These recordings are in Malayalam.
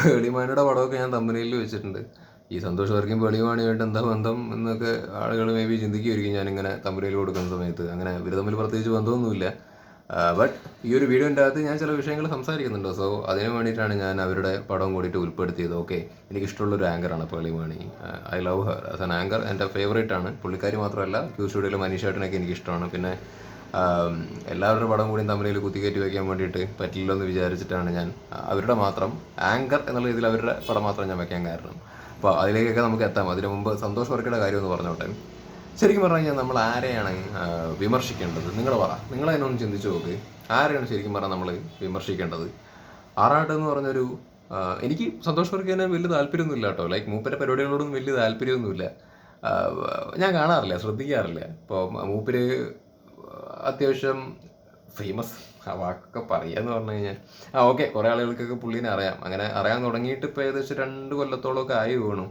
പേളിമാനിയുടെ പടമൊക്കെ ഞാൻ തമ്പനയിൽ വെച്ചിട്ടുണ്ട്. ഈ സന്തോഷ് വർക്കും പേളിമാണിയായിട്ട് എന്താ ബന്ധം എന്നൊക്കെ ആളുകൾ മേ ബി ചിന്തിക്കുമായിരിക്കും ഞാനിങ്ങനെ തമ്പനയിൽ കൊടുക്കുന്ന സമയത്ത്. അങ്ങനെ ഇവർ തമ്മിൽ പ്രത്യേകിച്ച് ബന്ധമൊന്നുമില്ല. ബട്ട് ഈ ഒരു വീഡിയോന്റെ അകത്ത് ഞാൻ ചില വിഷയങ്ങൾ സംസാരിക്കുന്നുണ്ട്. സോ അതിന് വേണ്ടിയിട്ടാണ് ഞാൻ അവരുടെ പടം കൂടിയിട്ട് ഉൾപ്പെടുത്തിയത്. ഓക്കെ എനിക്കിഷ്ടമുള്ളൊരു ആങ്കറാണ് Pearle Maaney I love her as an anchor എന്റെ ഫേവറേറ്റ് ആണ്. പുള്ളിക്കാരി മാത്രമല്ല ക്യൂ സ്റ്റുഡിയോയിലെ മനീഷേട്ടനൊക്കെ എനിക്കിഷ്ടമാണ്. പിന്നെ എല്ലാവരുടെ പടം കൂടി തമ്മിൽ കുത്തിക്കയറ്റി വയ്ക്കാൻ വേണ്ടിയിട്ട് പറ്റില്ലല്ലോ എന്ന് വിചാരിച്ചിട്ടാണ് ഞാൻ അവരുടെ മാത്രം ആങ്കർ എന്നുള്ള രീതിയിൽ അവരുടെ പടം മാത്രം ഞാൻ വയ്ക്കാൻ കാരണം. അപ്പോൾ അതിലേക്കൊക്കെ നമുക്ക് എത്താം. അതിനു മുമ്പ് സന്തോഷ് വർക്കയുടെ കാര്യം എന്ന് പറഞ്ഞോട്ടെ. ശരിക്കും പറഞ്ഞു കഴിഞ്ഞാൽ നമ്മൾ ആരെയാണ് വിമർശിക്കേണ്ടത്? നിങ്ങൾ പറ. നിങ്ങൾ അതിനൊന്ന് ചിന്തിച്ചു നോക്ക്. ആരെയാണ് ശരിക്കും പറഞ്ഞാൽ നമ്മൾ വിമർശിക്കേണ്ടത്? ആറാട്ട് എന്ന് പറഞ്ഞൊരു എനിക്ക് സന്തോഷ് വർക്കിനെ വലിയ താല്പര്യമൊന്നുമില്ല കേട്ടോ. ലൈക്ക് മൂപ്പരുടെ പരിപാടികളോടൊന്നും വലിയ താല്പര്യമൊന്നുമില്ല. ഞാൻ കാണാറില്ല ശ്രദ്ധിക്കാറില്ല. ഇപ്പോൾ മൂപ്പര് അത്യാവശ്യം ഫേമസ് ആ വാക്കൊക്കെ പറയാന്ന് പറഞ്ഞു കഴിഞ്ഞാൽ. ആ ഓക്കെ കുറേ ആളുകൾക്കൊക്കെ പുള്ളീനെ അറിയാം. അങ്ങനെ അറിയാൻ തുടങ്ങിയിട്ട് ഇപ്പോൾ ഏകദേശം രണ്ട് കൊല്ലത്തോളമൊക്കെ ആയി വേണം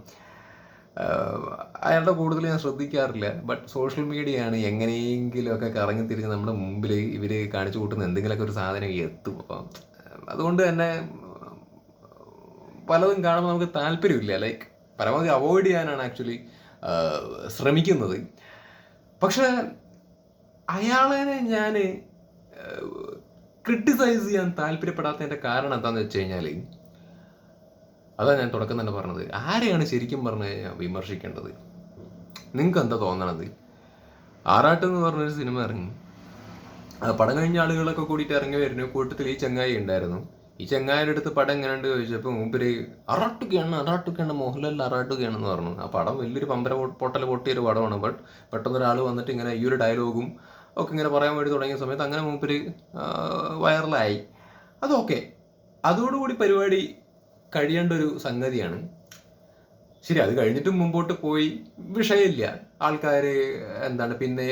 അയാളുടെ കൂടുതൽ ഞാൻ ശ്രദ്ധിക്കാറില്ല. ബട്ട് സോഷ്യൽ മീഡിയയാണ് എങ്ങനെയെങ്കിലുമൊക്കെ കറങ്ങി തിരിഞ്ഞ് നമ്മുടെ മുമ്പിൽ ഇവർ കാണിച്ചു കൂട്ടുന്ന എന്തെങ്കിലുമൊക്കെ ഒരു സാധനം എത്തും. അപ്പം അതുകൊണ്ട് തന്നെ പലതും കാണുമ്പോൾ നമുക്ക് താല്പര്യമില്ല. ലൈക്ക് പരമാവധി അവോയ്ഡ് ചെയ്യാനാണ് ആക്ച്വലി ശ്രമിക്കുന്നത്. പക്ഷേ അയാളെ ഞാൻ ക്രിട്ടിസൈസ് ചെയ്യാൻ താല്പര്യപ്പെടാത്തതിന്റെ കാരണം എന്താണെന്ന് വെച്ച് കഴിഞ്ഞാൽ അതാ ഞാൻ തുടക്കം തന്നെ പറഞ്ഞത്. ആരെയാണ് ശരിക്കും പറഞ്ഞു കഴിഞ്ഞാൽ വിമർശിക്കേണ്ടത്? നിങ്ങൾക്ക് എന്താ തോന്നണത്? ആറാട്ട് എന്ന് പറഞ്ഞൊരു സിനിമ ഇറങ്ങി. പടം കഴിഞ്ഞ ആളുകളൊക്കെ കൂടിയിട്ട് ഇറങ്ങി വരുന്നു കൂട്ടത്തിൽ ഈ ചങ്ങായി ഉണ്ടായിരുന്നു. ഈ ചങ്ങായിയുടെ അടുത്ത് പടം എങ്ങനെയുണ്ട് ചോദിച്ചപ്പോൾ മൂപ്പര് അറാട്ടുകയാണ് അറാട്ടുകയാണ് മോഹൻലാൽ അറാട്ടുകയാണെന്ന് പറഞ്ഞു. ആ പടം വലിയൊരു പമ്പര പൊട്ടൽ പൊട്ടിയൊരു പടമാണ് ബട്ട് പെട്ടെന്ന് ഒരാൾ വന്നിട്ട് ഇങ്ങനെ ഈ ഒരു ഡയലോഗും ഒക്കെ ഇങ്ങനെ പറയാൻ വേണ്ടി തുടങ്ങിയ സമയത്ത് അങ്ങനെ മൂപ്പര് വൈറലായി. അതൊക്കെ അതോടുകൂടി പരിപാടി കഴിയേണ്ട ഒരു സംഗതിയാണ്. ശരി അത് കഴിഞ്ഞിട്ടും മുമ്പോട്ട് പോയി വിഷയമില്ല. ആൾക്കാർ എന്താണ് പിന്നെ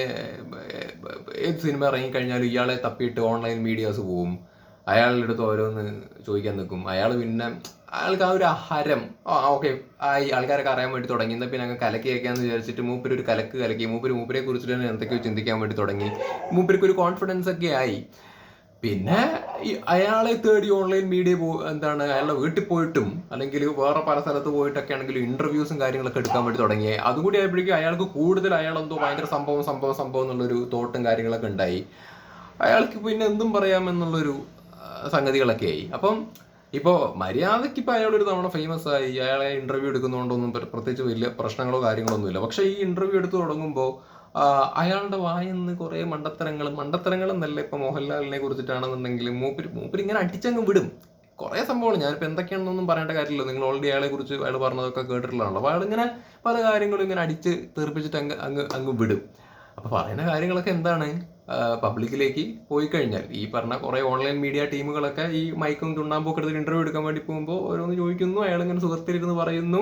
ഏത് സിനിമ ഇറങ്ങിക്കഴിഞ്ഞാലും ഇയാളെ തപ്പിയിട്ട് ഓൺലൈൻ മീഡിയാസ് പോവും. അയാളുടെ അടുത്ത് ഓരോന്ന് ചോദിക്കാൻ നിൽക്കും. അയാൾ പിന്നെ അയാൾക്ക് ആ ഒരു ഹരം ഓക്കെ ആയി ആൾക്കാരൊക്കെ അറിയാൻ വേണ്ടി തുടങ്ങി. എന്നാൽ പിന്നെ അങ്ങ് കലക്കി വയ്ക്കാന്ന് വിചാരിച്ചിട്ട് മൂപ്പര് ഒരു കലക്ക് കലക്കി. മൂപ്പര് മൂപ്പരെ കുറിച്ചിട്ട് തന്നെ എന്തൊക്കെയോ ചിന്തിക്കാൻ വേണ്ടി തുടങ്ങി. മൂപ്പർക്ക് ഒരു കോൺഫിഡൻസ് ഒക്കെ ആയി. പിന്നെ ഈ അയാളെ തേടി ഓൺലൈൻ മീഡിയ പോ എന്താണ് അയാളുടെ വീട്ടിൽ പോയിട്ടും അല്ലെങ്കിൽ വേറെ പല സ്ഥലത്ത് പോയിട്ടൊക്കെ ആണെങ്കിലും ഇന്റർവ്യൂസും കാര്യങ്ങളൊക്കെ എടുക്കാൻ വേണ്ടി തുടങ്ങി. അതും കൂടി ആയപ്പോഴേക്കും അയാൾക്ക് കൂടുതൽ അയാൾ എന്തോ ഭയങ്കര സംഭവം സംഭവം സംഭവം എന്നുള്ളൊരു തോട്ടും കാര്യങ്ങളൊക്കെ ഉണ്ടായി. അയാൾക്ക് പിന്നെ എന്തും പറയാമെന്നുള്ളൊരു സംഗതികളൊക്കെ ആയി. അപ്പം ഇപ്പോൾ മര്യാദയ്ക്ക് ഇപ്പോൾ അയാളൊരു തവണ ഫേമസ് ആയി അയാളെ ഇന്റർവ്യൂ എടുക്കുന്നതുകൊണ്ടൊന്നും പ്ര- പ്രത്യേകിച്ച് വലിയ പ്രശ്നങ്ങളോ കാര്യങ്ങളോ ഒന്നുമില്ല പക്ഷേ ഈ ഇന്റർവ്യൂ എടുത്തു തുടങ്ങുമ്പോൾ അയാളുടെ വായെന്ന് കുറേ മണ്ടത്തരങ്ങൾ മണ്ടത്തരങ്ങൾ എന്നല്ല ഇപ്പൊ മോഹൻലാലിനെ കുറിച്ചിട്ടാണെന്നുണ്ടെങ്കിലും മൂപ്പര് മൂപ്പര് ഇങ്ങനെ അടിച്ചങ്ങ് വിടും. കുറേ സംഭവമാണ് ഞാനിപ്പോൾ എന്തൊക്കെയാണെന്നൊന്നും പറയേണ്ട കാര്യമില്ല. നിങ്ങൾ ഓൾറെഡി അയാളെ കുറിച്ച് അയാൾ പറഞ്ഞതൊക്കെ കേട്ടിട്ടുള്ളതാണല്ലോ. അപ്പോൾ അയാൾ ഇങ്ങനെ പല കാര്യങ്ങളും ഇങ്ങനെ അടിച്ച് തീർപ്പിച്ചിട്ട് അങ്ങ് അങ്ങ് അങ്ങ് വിടും. അപ്പോൾ പറയുന്ന കാര്യങ്ങളൊക്കെ എന്താണ്? പബ്ലിക്കിലേക്ക് പോയി കഴിഞ്ഞാൽ ഈ പറഞ്ഞ കുറേ ഓൺലൈൻ മീഡിയ ടീമുകളൊക്കെ ഈ മൈക്കും ചുണ്ണാമ്പൊക്കെ എടുത്ത് ഇന്റർവ്യൂ എടുക്കാൻ വേണ്ടി പോകുമ്പോൾ ഓരോന്ന് ചോദിക്കുന്നു അയാൾ ഇങ്ങനെ സുഹൃത്തിലിരുന്ന് പറയുന്നു.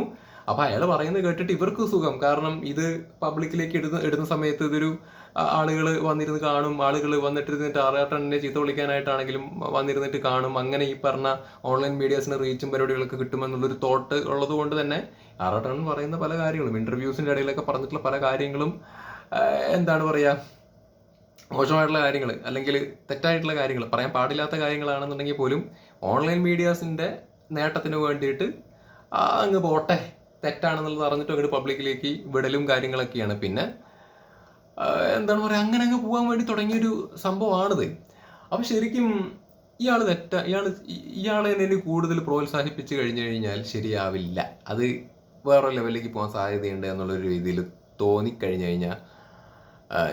അപ്പൊ അയാൾ പറയുന്നത് കേട്ടിട്ട് ഇവർക്ക് സുഖം. കാരണം ഇത് പബ്ലിക്കിലേക്ക് ഇടുന്ന ഇടുന്ന സമയത്ത് ഇതൊരു ആളുകൾ വന്നിരുന്ന് കാണും. ആളുകൾ വന്നിട്ട് ഇരുന്നിട്ട് ആറാട്ടനെ ചീത്ത വിളിക്കാനായിട്ടാണെങ്കിലും വന്നിരുന്നിട്ട് കാണും. അങ്ങനെ ഈ പറഞ്ഞ ഓൺലൈൻ മീഡിയാസിന് റീച്ചും പരിപാടികളൊക്കെ കിട്ടുമെന്നുള്ളൊരു തോട്ട് ഉള്ളത് കൊണ്ട് തന്നെ ആറാട്ടൻ പറയുന്ന പല കാര്യങ്ങളും ഇന്റർവ്യൂസിന്റെ ഇടയിലൊക്കെ പറഞ്ഞിട്ടുള്ള പല കാര്യങ്ങളും എന്താണ് പറയാ മോശമായിട്ടുള്ള കാര്യങ്ങൾ അല്ലെങ്കിൽ തെറ്റായിട്ടുള്ള കാര്യങ്ങൾ പറയാൻ പാടില്ലാത്ത കാര്യങ്ങളാണെന്നുണ്ടെങ്കിൽ പോലും ഓൺലൈൻ മീഡിയാസിന്റെ നേട്ടത്തിന് വേണ്ടിയിട്ട് അങ്ങ് പോട്ടെ തെറ്റാണെന്നുള്ളത് അറിഞ്ഞിട്ട് അങ്ങോട്ട് പബ്ലിക്കിലേക്ക് വിടലും കാര്യങ്ങളൊക്കെയാണ്. പിന്നെ എന്താണ് പറയുക അങ്ങനെ അങ്ങ് പോകാൻ വേണ്ടി തുടങ്ങിയൊരു സംഭവമാണിത്. അപ്പോൾ ശരിക്കും ഇയാൾ തെറ്റ ഇയാൾ ഇയാളെ തന്നെ കൂടുതൽ പ്രോത്സാഹിപ്പിച്ച് കഴിഞ്ഞു കഴിഞ്ഞാൽ ശരിയാവില്ല. അത് വേറൊരു ലെവലിലേക്ക് പോകാൻ സാധ്യതയുണ്ട് എന്നുള്ളൊരു രീതിയിൽ തോന്നിക്കഴിഞ്ഞു കഴിഞ്ഞാൽ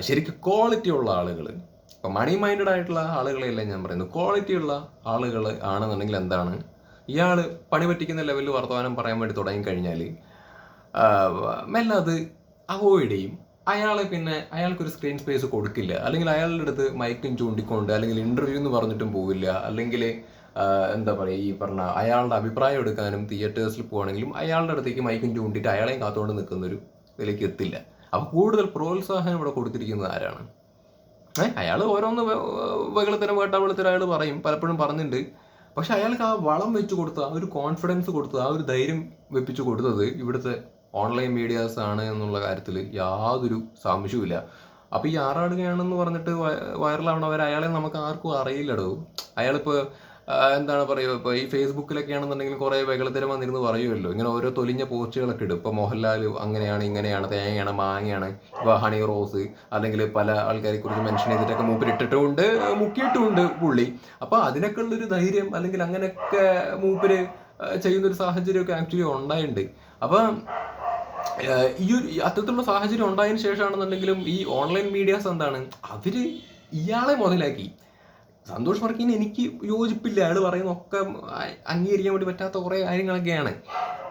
ശരിക്കും ക്വാളിറ്റി ഉള്ള ആളുകൾ ഇപ്പം മണി മൈൻഡഡ് ആയിട്ടുള്ള ആളുകളെയല്ല ഞാൻ പറയുന്നത്. ക്വാളിറ്റി ഉള്ള ആളുകൾ ആണെന്നുണ്ടെങ്കിൽ എന്താണ്? ഇയാൾ പണി പറ്റിക്കുന്ന ലെവലിൽ വർത്തമാനം പറയാൻ വേണ്ടി തുടങ്ങിക്കഴിഞ്ഞാൽ മെല്ലെ അത് അവോയ്ഡ് ചെയ്യും. അയാളെ പിന്നെ അയാൾക്കൊരു സ്ക്രീൻ സ്പേസ് കൊടുക്കില്ല. അല്ലെങ്കിൽ അയാളുടെ അടുത്ത് മൈക്കും ചൂണ്ടിക്കൊണ്ട് അല്ലെങ്കിൽ ഇന്റർവ്യൂ എന്ന് പറഞ്ഞിട്ടും പോവില്ല. അല്ലെങ്കിൽ എന്താ പറയുക ഈ പറഞ്ഞ അയാളുടെ അഭിപ്രായം എടുക്കാനും തിയേറ്റേഴ്സിൽ പോവാണെങ്കിലും അയാളുടെ അടുത്തേക്ക് മൈക്കും ചൂണ്ടിയിട്ട് അയാളെയും കാത്തുകൊണ്ട് നിൽക്കുന്നൊരു ഇതിലേക്ക് എത്തില്ല. അപ്പൊ കൂടുതൽ പ്രോത്സാഹനം ഇവിടെ കൊടുത്തിരിക്കുന്നത് ആരാണ്? അയാൾ ഓരോന്ന് വെകളത്തരം വേട്ടാവെളുത്തരം അയാൾ പറയും പലപ്പോഴും പറഞ്ഞിട്ടുണ്ട് പക്ഷെ അയാൾക്ക് ആ വളം വെച്ച് കൊടുത്ത ആ ഒരു കോൺഫിഡൻസ് കൊടുത്തത് ആ ഒരു ധൈര്യം വെപ്പിച്ചു കൊടുത്തത് ഇവിടുത്തെ ഓൺലൈൻ മീഡിയാസ് ആണ് എന്നുള്ള കാര്യത്തിൽ യാതൊരു സംശയവുമില്ല. അപ്പൊ ഈ ആറാടുകയാണെന്ന് പറഞ്ഞിട്ട് വൈറലാവണവർ അയാളെ നമുക്ക് ആർക്കും അറിയില്ലടോ. അയാളിപ്പോ എന്താണ് പറയുക ഇപ്പോൾ ഈ ഫേസ്ബുക്കിലൊക്കെ ആണെന്നുണ്ടെങ്കിൽ കുറേ വെകളത്തരം വന്നിരുന്ന് പറയുമല്ലോ. ഇങ്ങനെ ഓരോ തൊലിഞ്ഞ പോസ്റ്റുകളൊക്കെ ഇടും. ഇപ്പോൾ മോഹൻലാൽ അങ്ങനെയാണ് ഇങ്ങനെയാണ് തേങ്ങയാണ് മാങ്ങയാണ് ഇപ്പോൾ ഹണി റോസ് അല്ലെങ്കിൽ പല ആൾക്കാരെ കുറിച്ച് മെൻഷൻ ചെയ്തിട്ടൊക്കെ മൂപ്പിൽ ഇട്ടിട്ടുമുണ്ട് മുക്കിയിട്ടുമുണ്ട് പുള്ളി. അപ്പോൾ അതിനൊക്കെ ഉള്ളൊരു ധൈര്യം അല്ലെങ്കിൽ അങ്ങനെയൊക്കെ മൂപ്പര് ചെയ്യുന്നൊരു സാഹചര്യമൊക്കെ ആക്ച്വലി ഉണ്ടായിട്ടുണ്ട് അപ്പം ഈ ഒരു അത്തരത്തിലുള്ള സാഹചര്യം ഉണ്ടായതിനു ശേഷമാണെന്നുണ്ടെങ്കിലും ഈ ഓൺലൈൻ മീഡിയാസ് എന്താണ്? അവർ ഇയാളെ മുതലാക്കി. സന്തോഷ് വർക്കിന് എനിക്ക് യോജിപ്പില്ല. അയാൾ പറയുന്ന ഒക്കെ അ- അംഗീകരിക്കാൻ വേണ്ടി പറ്റാത്ത കുറേ കാര്യങ്ങളൊക്കെയാണ്.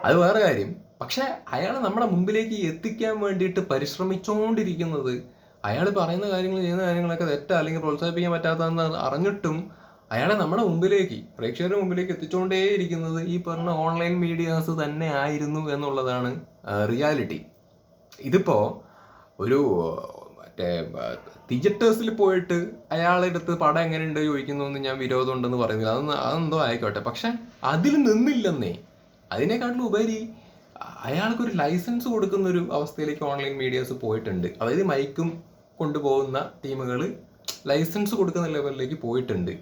അത് വേറെ കാര്യം. പക്ഷെ അയാൾ നമ്മുടെ മുമ്പിലേക്ക് എത്തിക്കാൻ വേണ്ടിയിട്ട് പരിശ്രമിച്ചുകൊണ്ടിരിക്കുന്നത് അയാൾ പറയുന്ന കാര്യങ്ങൾ ചെയ്യുന്ന കാര്യങ്ങളൊക്കെ തെറ്റാ അല്ലെങ്കിൽ പ്രോത്സാഹിപ്പിക്കാൻ പറ്റാത്തതെന്ന് അറിഞ്ഞിട്ടും അയാളെ നമ്മുടെ മുമ്പിലേക്ക് പ്രേക്ഷകരുടെ മുമ്പിലേക്ക് എത്തിച്ചുകൊണ്ടേയിരിക്കുന്നത് ഈ പറഞ്ഞ ഓൺലൈൻ മീഡിയാസ് തന്നെ ആയിരുന്നു എന്നുള്ളതാണ് റിയാലിറ്റി. ഇതിപ്പോ ഒരു മറ്റേ തിയേറ്റേഴ്സിൽ പോയിട്ട് അയാളെടുത്ത് പടം എങ്ങനെയുണ്ട് ചോദിക്കുന്നു ഞാൻ വിരോധമുണ്ടെന്ന് പറയുന്നില്ല. അതൊന്നും അതെന്തോ ആയിക്കോട്ടെ. പക്ഷെ അതിൽ നിന്നില്ലെന്നേ. അതിനെക്കാട്ടിലും ഉപരി അയാൾക്കൊരു ലൈസൻസ് കൊടുക്കുന്ന ഒരു അവസ്ഥയിലേക്ക് ഓൺലൈൻ മീഡിയസ് പോയിട്ടുണ്ട്. അതായത് മൈക്കും കൊണ്ടുപോകുന്ന ടീമുകൾ ലൈസൻസ് കൊടുക്കുന്ന ലെവലിലേക്ക് പോയിട്ടുണ്ട്.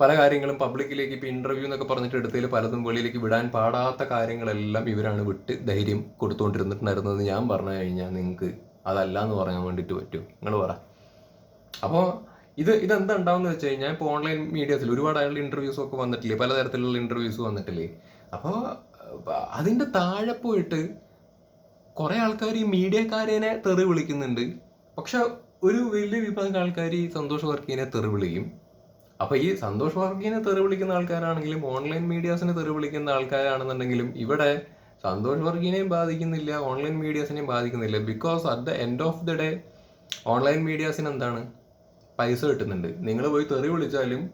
പല കാര്യങ്ങളും പബ്ലിക്കിലേക്ക് ഇപ്പോൾ ഇന്റർവ്യൂ എന്നൊക്കെ പറഞ്ഞിട്ട് എടുത്തതിൽ പലതും വെളിയിലേക്ക് വിടാൻ പാടാത്ത കാര്യങ്ങളെല്ലാം ഇവരാണ് വിട്ട് ധൈര്യം കൊടുത്തുകൊണ്ടിരുന്നിട്ടുണ്ടായിരുന്നത് ഞാൻ പറഞ്ഞു കഴിഞ്ഞാൽ നിങ്ങൾക്ക് അതല്ല എന്ന് പറയാൻ വേണ്ടിയിട്ട് പറ്റും. നിങ്ങൾ പറ. അപ്പോൾ ഇത് ഇതെന്താ ഉണ്ടാവുന്ന വെച്ച് കഴിഞ്ഞാൽ ഇപ്പോൾ ഓൺലൈൻ മീഡിയസിൽ ഒരുപാട് അയാളുടെ ഇന്റർവ്യൂസ് ഒക്കെ വന്നിട്ടില്ലേ? പലതരത്തിലുള്ള ഇന്റർവ്യൂസ് വന്നിട്ടില്ലേ? അപ്പോൾ അതിന്റെ താഴെ പോയിട്ട് കുറേ ആൾക്കാർ ഈ മീഡിയക്കാരനെ തെറി വിളിക്കുന്നുണ്ട്. പക്ഷെ ഒരു വലിയ വിഭാഗം ആൾക്കാർ ഈ സന്തോഷ് വർക്കീനെ തെറി വിളിക്കും. അപ്പോൾ ഈ സന്തോഷ് വർഗീനെ തെറി വിളിക്കുന്ന ആൾക്കാരാണെങ്കിലും ഓൺലൈൻ മീഡിയാസിനെ തെറി വിളിക്കുന്ന ആൾക്കാരാണെന്നുണ്ടെങ്കിലും ഇവിടെ സന്തോഷ് വർഗീനെയും ബാധിക്കുന്നില്ല ഓൺലൈൻ മീഡിയാസിനെയും ബാധിക്കുന്നില്ല. Because at the end of the day online മീഡിയാസിന് എന്താണ്? പൈസ കിട്ടുന്നുണ്ട്. നിങ്ങൾ പോയി തെറി വിളിച്ചാലും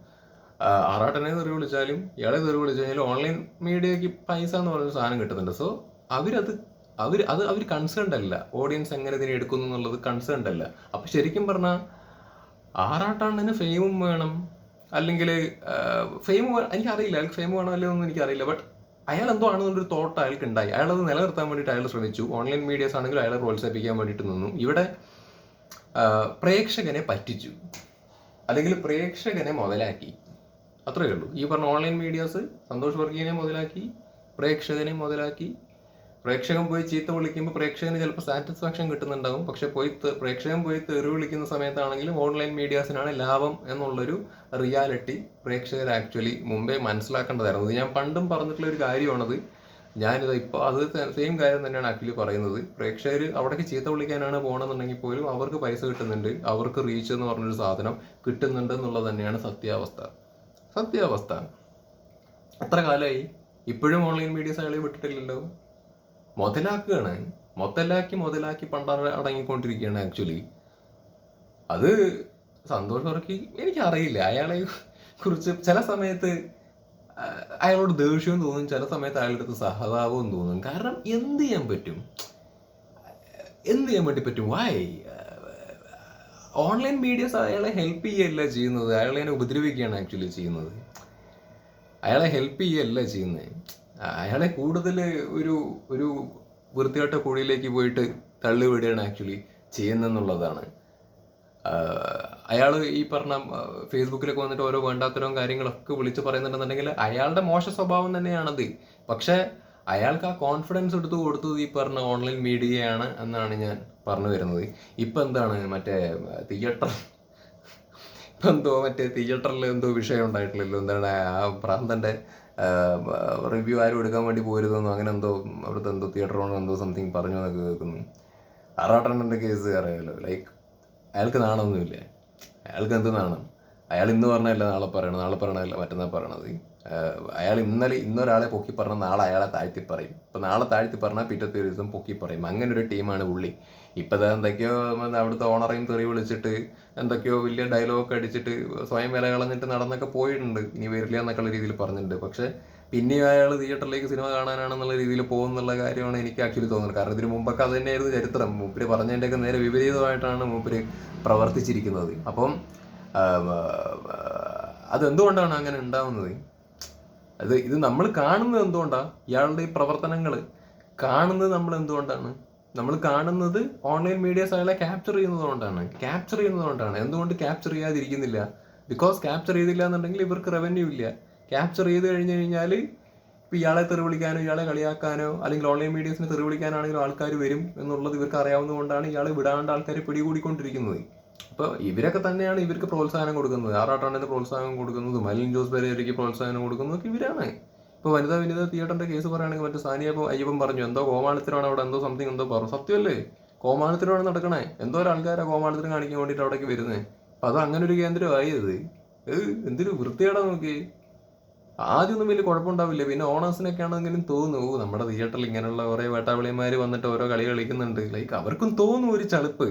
ആറാട്ടനെ തെറി വിളിച്ചാലും ഇയാളെ തെറി വിളിച്ചു കഴിഞ്ഞാൽ ഓൺലൈൻ മീഡിയക്ക് പൈസ എന്ന് പറയുന്ന സാധനം കിട്ടുന്നുണ്ട്. സോ അവരത് അവർ അത് അവർ കൺസേൺഡ് അല്ല. ഓഡിയൻസ് എങ്ങനെ ഇതിനെ എടുക്കുന്നു എന്നുള്ളത് കൺസേൺഡ് അല്ല. അപ്പൊ ശരിക്കും പറഞ്ഞാൽ ആറാട്ടാണ്ടിന് ഫെയിമും വേണം. അല്ലെങ്കിൽ ഫെയിം എനിക്കറിയില്ല. ഫെയിം വേണോ അല്ലയോ ഒന്നും എനിക്കറിയില്ല. ബട്ട് അയാൾ എന്തോ ആണെന്നൊരു തോട്ട് അയാൾക്ക് ഉണ്ടായി അയാൾ അയാളത് നിലനിർത്താൻ വേണ്ടിയിട്ട് അയാൾ ശ്രമിച്ചു. ഓൺലൈൻ മീഡിയാസ് ആണെങ്കിലും അയാളെ പ്രോത്സാഹിപ്പിക്കാൻ വേണ്ടിയിട്ട് നിന്നു. ഇവിടെ പ്രേക്ഷകനെ പറ്റിച്ചു. അല്ലെങ്കിൽ പ്രേക്ഷകനെ മുതലാക്കി. അത്രയേ ഉള്ളൂ. ഈ പറഞ്ഞ ഓൺലൈൻ മീഡിയാസ് സന്തോഷ് വർഗീയനെ മുതലാക്കി പ്രേക്ഷകനെ മുതലാക്കി പ്രേക്ഷകൻ പോയി ചീത്ത വിളിക്കുമ്പോൾ പ്രേക്ഷകന് ചിലപ്പോൾ സാറ്റിസ്ഫാക്ഷൻ കിട്ടുന്നുണ്ടാകും പക്ഷെ പോയി പ്രേക്ഷകൻ പോയി തെറി വിളിക്കുന്ന സമയത്താണെങ്കിലും ഓൺലൈൻ മീഡിയാസിനാണ് ലാഭം എന്നുള്ളൊരു റിയാലിറ്റി പ്രേക്ഷകർ ആക്ച്വലി മുമ്പേ മനസ്സിലാക്കേണ്ടതായിരുന്നു. ഇത് ഞാൻ പണ്ടും പറഞ്ഞിട്ടുള്ള ഒരു കാര്യമാണത്. ഞാനിത് ഇപ്പോൾ അത് സെയിം കാര്യം തന്നെയാണ് ആക്ച്വലി പറയുന്നത്. പ്രേക്ഷകർ അവിടേക്ക് ചീത്ത വിളിക്കാനാണ് പോകണമെന്നുണ്ടെങ്കിൽ പോലും അവർക്ക് പൈസ കിട്ടുന്നുണ്ട്. അവർക്ക് റീച്ച് എന്ന് പറഞ്ഞൊരു സാധനം കിട്ടുന്നുണ്ട് എന്നുള്ളത് തന്നെയാണ് സത്യാവസ്ഥ. സത്യാവസ്ഥ. എത്ര കാലമായി ഇപ്പോഴും ഓൺലൈൻ മീഡിയസ് അയാളെ വിട്ടിട്ടില്ലല്ലോ. മുതലാക്കുകയാണ്. മുതലാക്കി മുതലാക്കി പണ്ടാറ അടങ്ങിക്കൊണ്ടിരിക്കുകയാണ് ആക്ച്വലി അത് സന്തോഷ് വർക്കി എനിക്കറിയില്ല. അയാളെ കുറിച്ച് ചില സമയത്ത് അയാളോട് ദേഷ്യവും തോന്നും. ചില സമയത്ത് അയാളുടെ അടുത്ത് സഹതാപവും തോന്നും. കാരണം എന്ത് ചെയ്യാൻ പറ്റും? എന്ത് ചെയ്യാൻ വേണ്ടി പറ്റും? വായ് ഓൺലൈൻ മീഡിയസ് അയാളെ ഹെൽപ്പ് ചെയ്യല്ല ചെയ്യുന്നത്. അയാളെ ഉപദ്രവിക്കുകയാണ് ആക്ച്വലി ചെയ്യുന്നത്. അയാളെ ഹെൽപ്പ് ചെയ്യല്ല ചെയ്യുന്നത്. അയാളെ കൂടുതൽ ഒരു ഒരു വൃത്തികെട്ട കുഴിയിലേക്ക് പോയിട്ട് തള്ളിവിടുകയാണ് ആക്ച്വലി ചെയ്യുന്നെന്നുള്ളതാണ് അയാൾ ഈ പറഞ്ഞ ഫേസ്ബുക്കിലൊക്കെ വന്നിട്ട് ഓരോ വേണ്ടാത്തരവും കാര്യങ്ങളൊക്കെ വിളിച്ച് പറയുന്നുണ്ടെന്നുണ്ടെങ്കിൽ അയാളുടെ മോശ സ്വഭാവം തന്നെയാണത്. പക്ഷേ അയാൾക്ക് ആ കോൺഫിഡൻസ് എടുത്തു കൊടുത്തത് ഈ പറഞ്ഞ ഓൺലൈൻ മീഡിയയാണ് എന്നാണ് ഞാൻ പറഞ്ഞു വരുന്നത്. ഇപ്പൊ എന്താണ് മറ്റേ തിയേറ്റർ ഇപ്പൊ എന്തോ മറ്റേ തിയേറ്ററിൽ എന്തോ വിഷയം ഉണ്ടായിട്ടില്ലല്ലോ. എന്താണ് ആ പ്രാന്തന്റെ റിവ്യൂ ആരും എടുക്കാൻ വേണ്ടി പോരുതെന്നോ അങ്ങനെ എന്തോ അവിടുത്തെ എന്തോ തിയേറ്ററോണോ എന്തോ സംതിങ് പറഞ്ഞു എന്നൊക്കെ കേൾക്കുന്നു. അറാട്ടണ്ണന്റെ കേസ് അറിയാമല്ലോ ലൈക്ക് അയാൾക്ക് നാണമൊന്നുമില്ല? അയാൾക്ക് എന്ത് നാണം? അയാൾ ഇന്ന് പറഞ്ഞല്ല നാളെ പറയണം നാളെ പറയണമല്ല മറ്റന്നാൾ പറയണത്. അയാൾ ഇന്നലെ ഇന്നൊരാളെ പൊക്കി പറഞ്ഞാൽ നാളെ അയാളെ താഴ്ത്തി പറയും. ഇപ്പം നാളെ താഴ്ത്തി പറഞ്ഞാൽ പിറ്റത്തെ ഒരു ദിവസം പൊക്കി പറയും. അങ്ങനെ ഒരു ടീമാണ് പുള്ളി. ഇപ്പൊ എന്തൊക്കെയോ അവിടുത്തെ ഓണറേയും തെറി വിളിച്ചിട്ട് എന്തൊക്കെയോ വലിയ ഡയലോഗ് അടിച്ചിട്ട് സ്വയം വില കളഞ്ഞിട്ട് നടന്നൊക്കെ പോയിട്ടുണ്ട്. ഇനി വരില്ല എന്നൊക്കെയുള്ള രീതിയിൽ പറഞ്ഞിട്ടുണ്ട്. പക്ഷെ പിന്നെയും അയാൾ തിയേറ്ററിലേക്ക് സിനിമ കാണാനാണെന്നുള്ള രീതിയിൽ പോകുന്നുള്ള കാര്യമാണ് എനിക്ക് ആക്ച്വലി തോന്നുന്നത്. കാരണം ഇതിന് മുമ്പൊക്കെ അത് തന്നെയായിരുന്നു ചരിത്രം. മൂപ്പര് പറഞ്ഞതിന്റെയൊക്കെ നേരെ വിപരീതമായിട്ടാണ് മൂപ്പര് പ്രവർത്തിച്ചിരിക്കുന്നത്. അപ്പം അതെന്തുകൊണ്ടാണ് അങ്ങനെ ഉണ്ടാവുന്നത്? അത് ഇത് നമ്മൾ കാണുന്നത് എന്തുകൊണ്ടാണ് ഇയാളുടെ ഈ പ്രവർത്തനങ്ങൾ കാണുന്നത് നമ്മൾ എന്തുകൊണ്ടാണ്? നമ്മൾ കാണുന്നത് ഓൺലൈൻ മീഡിയാസ് അയാളെ ക്യാപ്ചർ ചെയ്യുന്നതുകൊണ്ടാണ് ക്യാപ്ചർ ചെയ്യുന്നതുകൊണ്ടാണ് എന്തുകൊണ്ട് ക്യാപ്ചർ ചെയ്യാതിരിക്കുന്നില്ല? ബിക്കോസ് ക്യാപ്ചർ ചെയ്തില്ല എന്നുണ്ടെങ്കിൽ ഇവർക്ക് റവന്യൂ ഇല്ല. ക്യാപ്ചർ ചെയ്ത് കഴിഞ്ഞു കഴിഞ്ഞാൽ ഇപ്പം ഇയാളെ തെറി വിളിക്കാനോ ഇയാളെ കളിയാക്കാനോ അല്ലെങ്കിൽ ഓൺലൈൻ മീഡിയസിനെ തെറി വിളിക്കാനാണെങ്കിലും ആൾക്കാർ വരും എന്നുള്ളത് ഇവർക്ക് അറിയാവുന്നതുകൊണ്ടാണ് ഇയാളെ വിടാണ്ട് ആൾക്കാർ പിടികൂടിക്കൊണ്ടിരിക്കുന്നത്. അപ്പോൾ ഇവരൊക്കെ തന്നെയാണ് ഇവർക്ക് പ്രോത്സാഹനം കൊടുക്കുന്നത്. ആറാട്ടാണ്ടിന് പ്രോത്സാഹനം കൊടുക്കുന്നത് മലിൻ ജോസ് പെരേരയ്ക്ക് പ്രോത്സാഹനം കൊടുക്കുന്നതൊക്കെ ഇവരാണ്. ഇപ്പോൾ വനിതാ വനിതാ തിയേറ്ററിന്റെ കേസ് പറയുകയാണെങ്കിൽ മറ്റേ സാനിയ ഇപ്പോൾ അയ്യപ്പൻ പറഞ്ഞു എന്തോ കോമാളിത്തരമാണ് അവിടെ എന്തോ സംതിങ് എന്തോ പറഞ്ഞു സത്യമല്ലേ? കോമാളിത്തരമാണ് നടക്കണേ. എന്തോ ഒരു ആൾക്കാരാ കോമാളിത്തരം കാണിക്കാൻ വേണ്ടിയിട്ട് അവിടേക്ക് വരുന്നത് അപ്പം അത് അങ്ങനെ ഒരു കേന്ദ്രമായി അത് ഏഹ് എന്തൊരു വൃത്തിയേടാ നോക്കി ആദ്യമൊന്നും വലിയ കുഴപ്പമുണ്ടാവില്ല. പിന്നെ ഓണേഴ്സിനൊക്കെ ആണെങ്കിലും തോന്നും ഓ നമ്മുടെ തിയേറ്ററിൽ ഇങ്ങനെയുള്ള കുറേ വേട്ടാവിളിമാർ വന്നിട്ട് ഓരോ കളി കളിക്കുന്നുണ്ട്. ലൈക്ക് അവർക്കും തോന്നും ഒരു ചളുപ്പ്.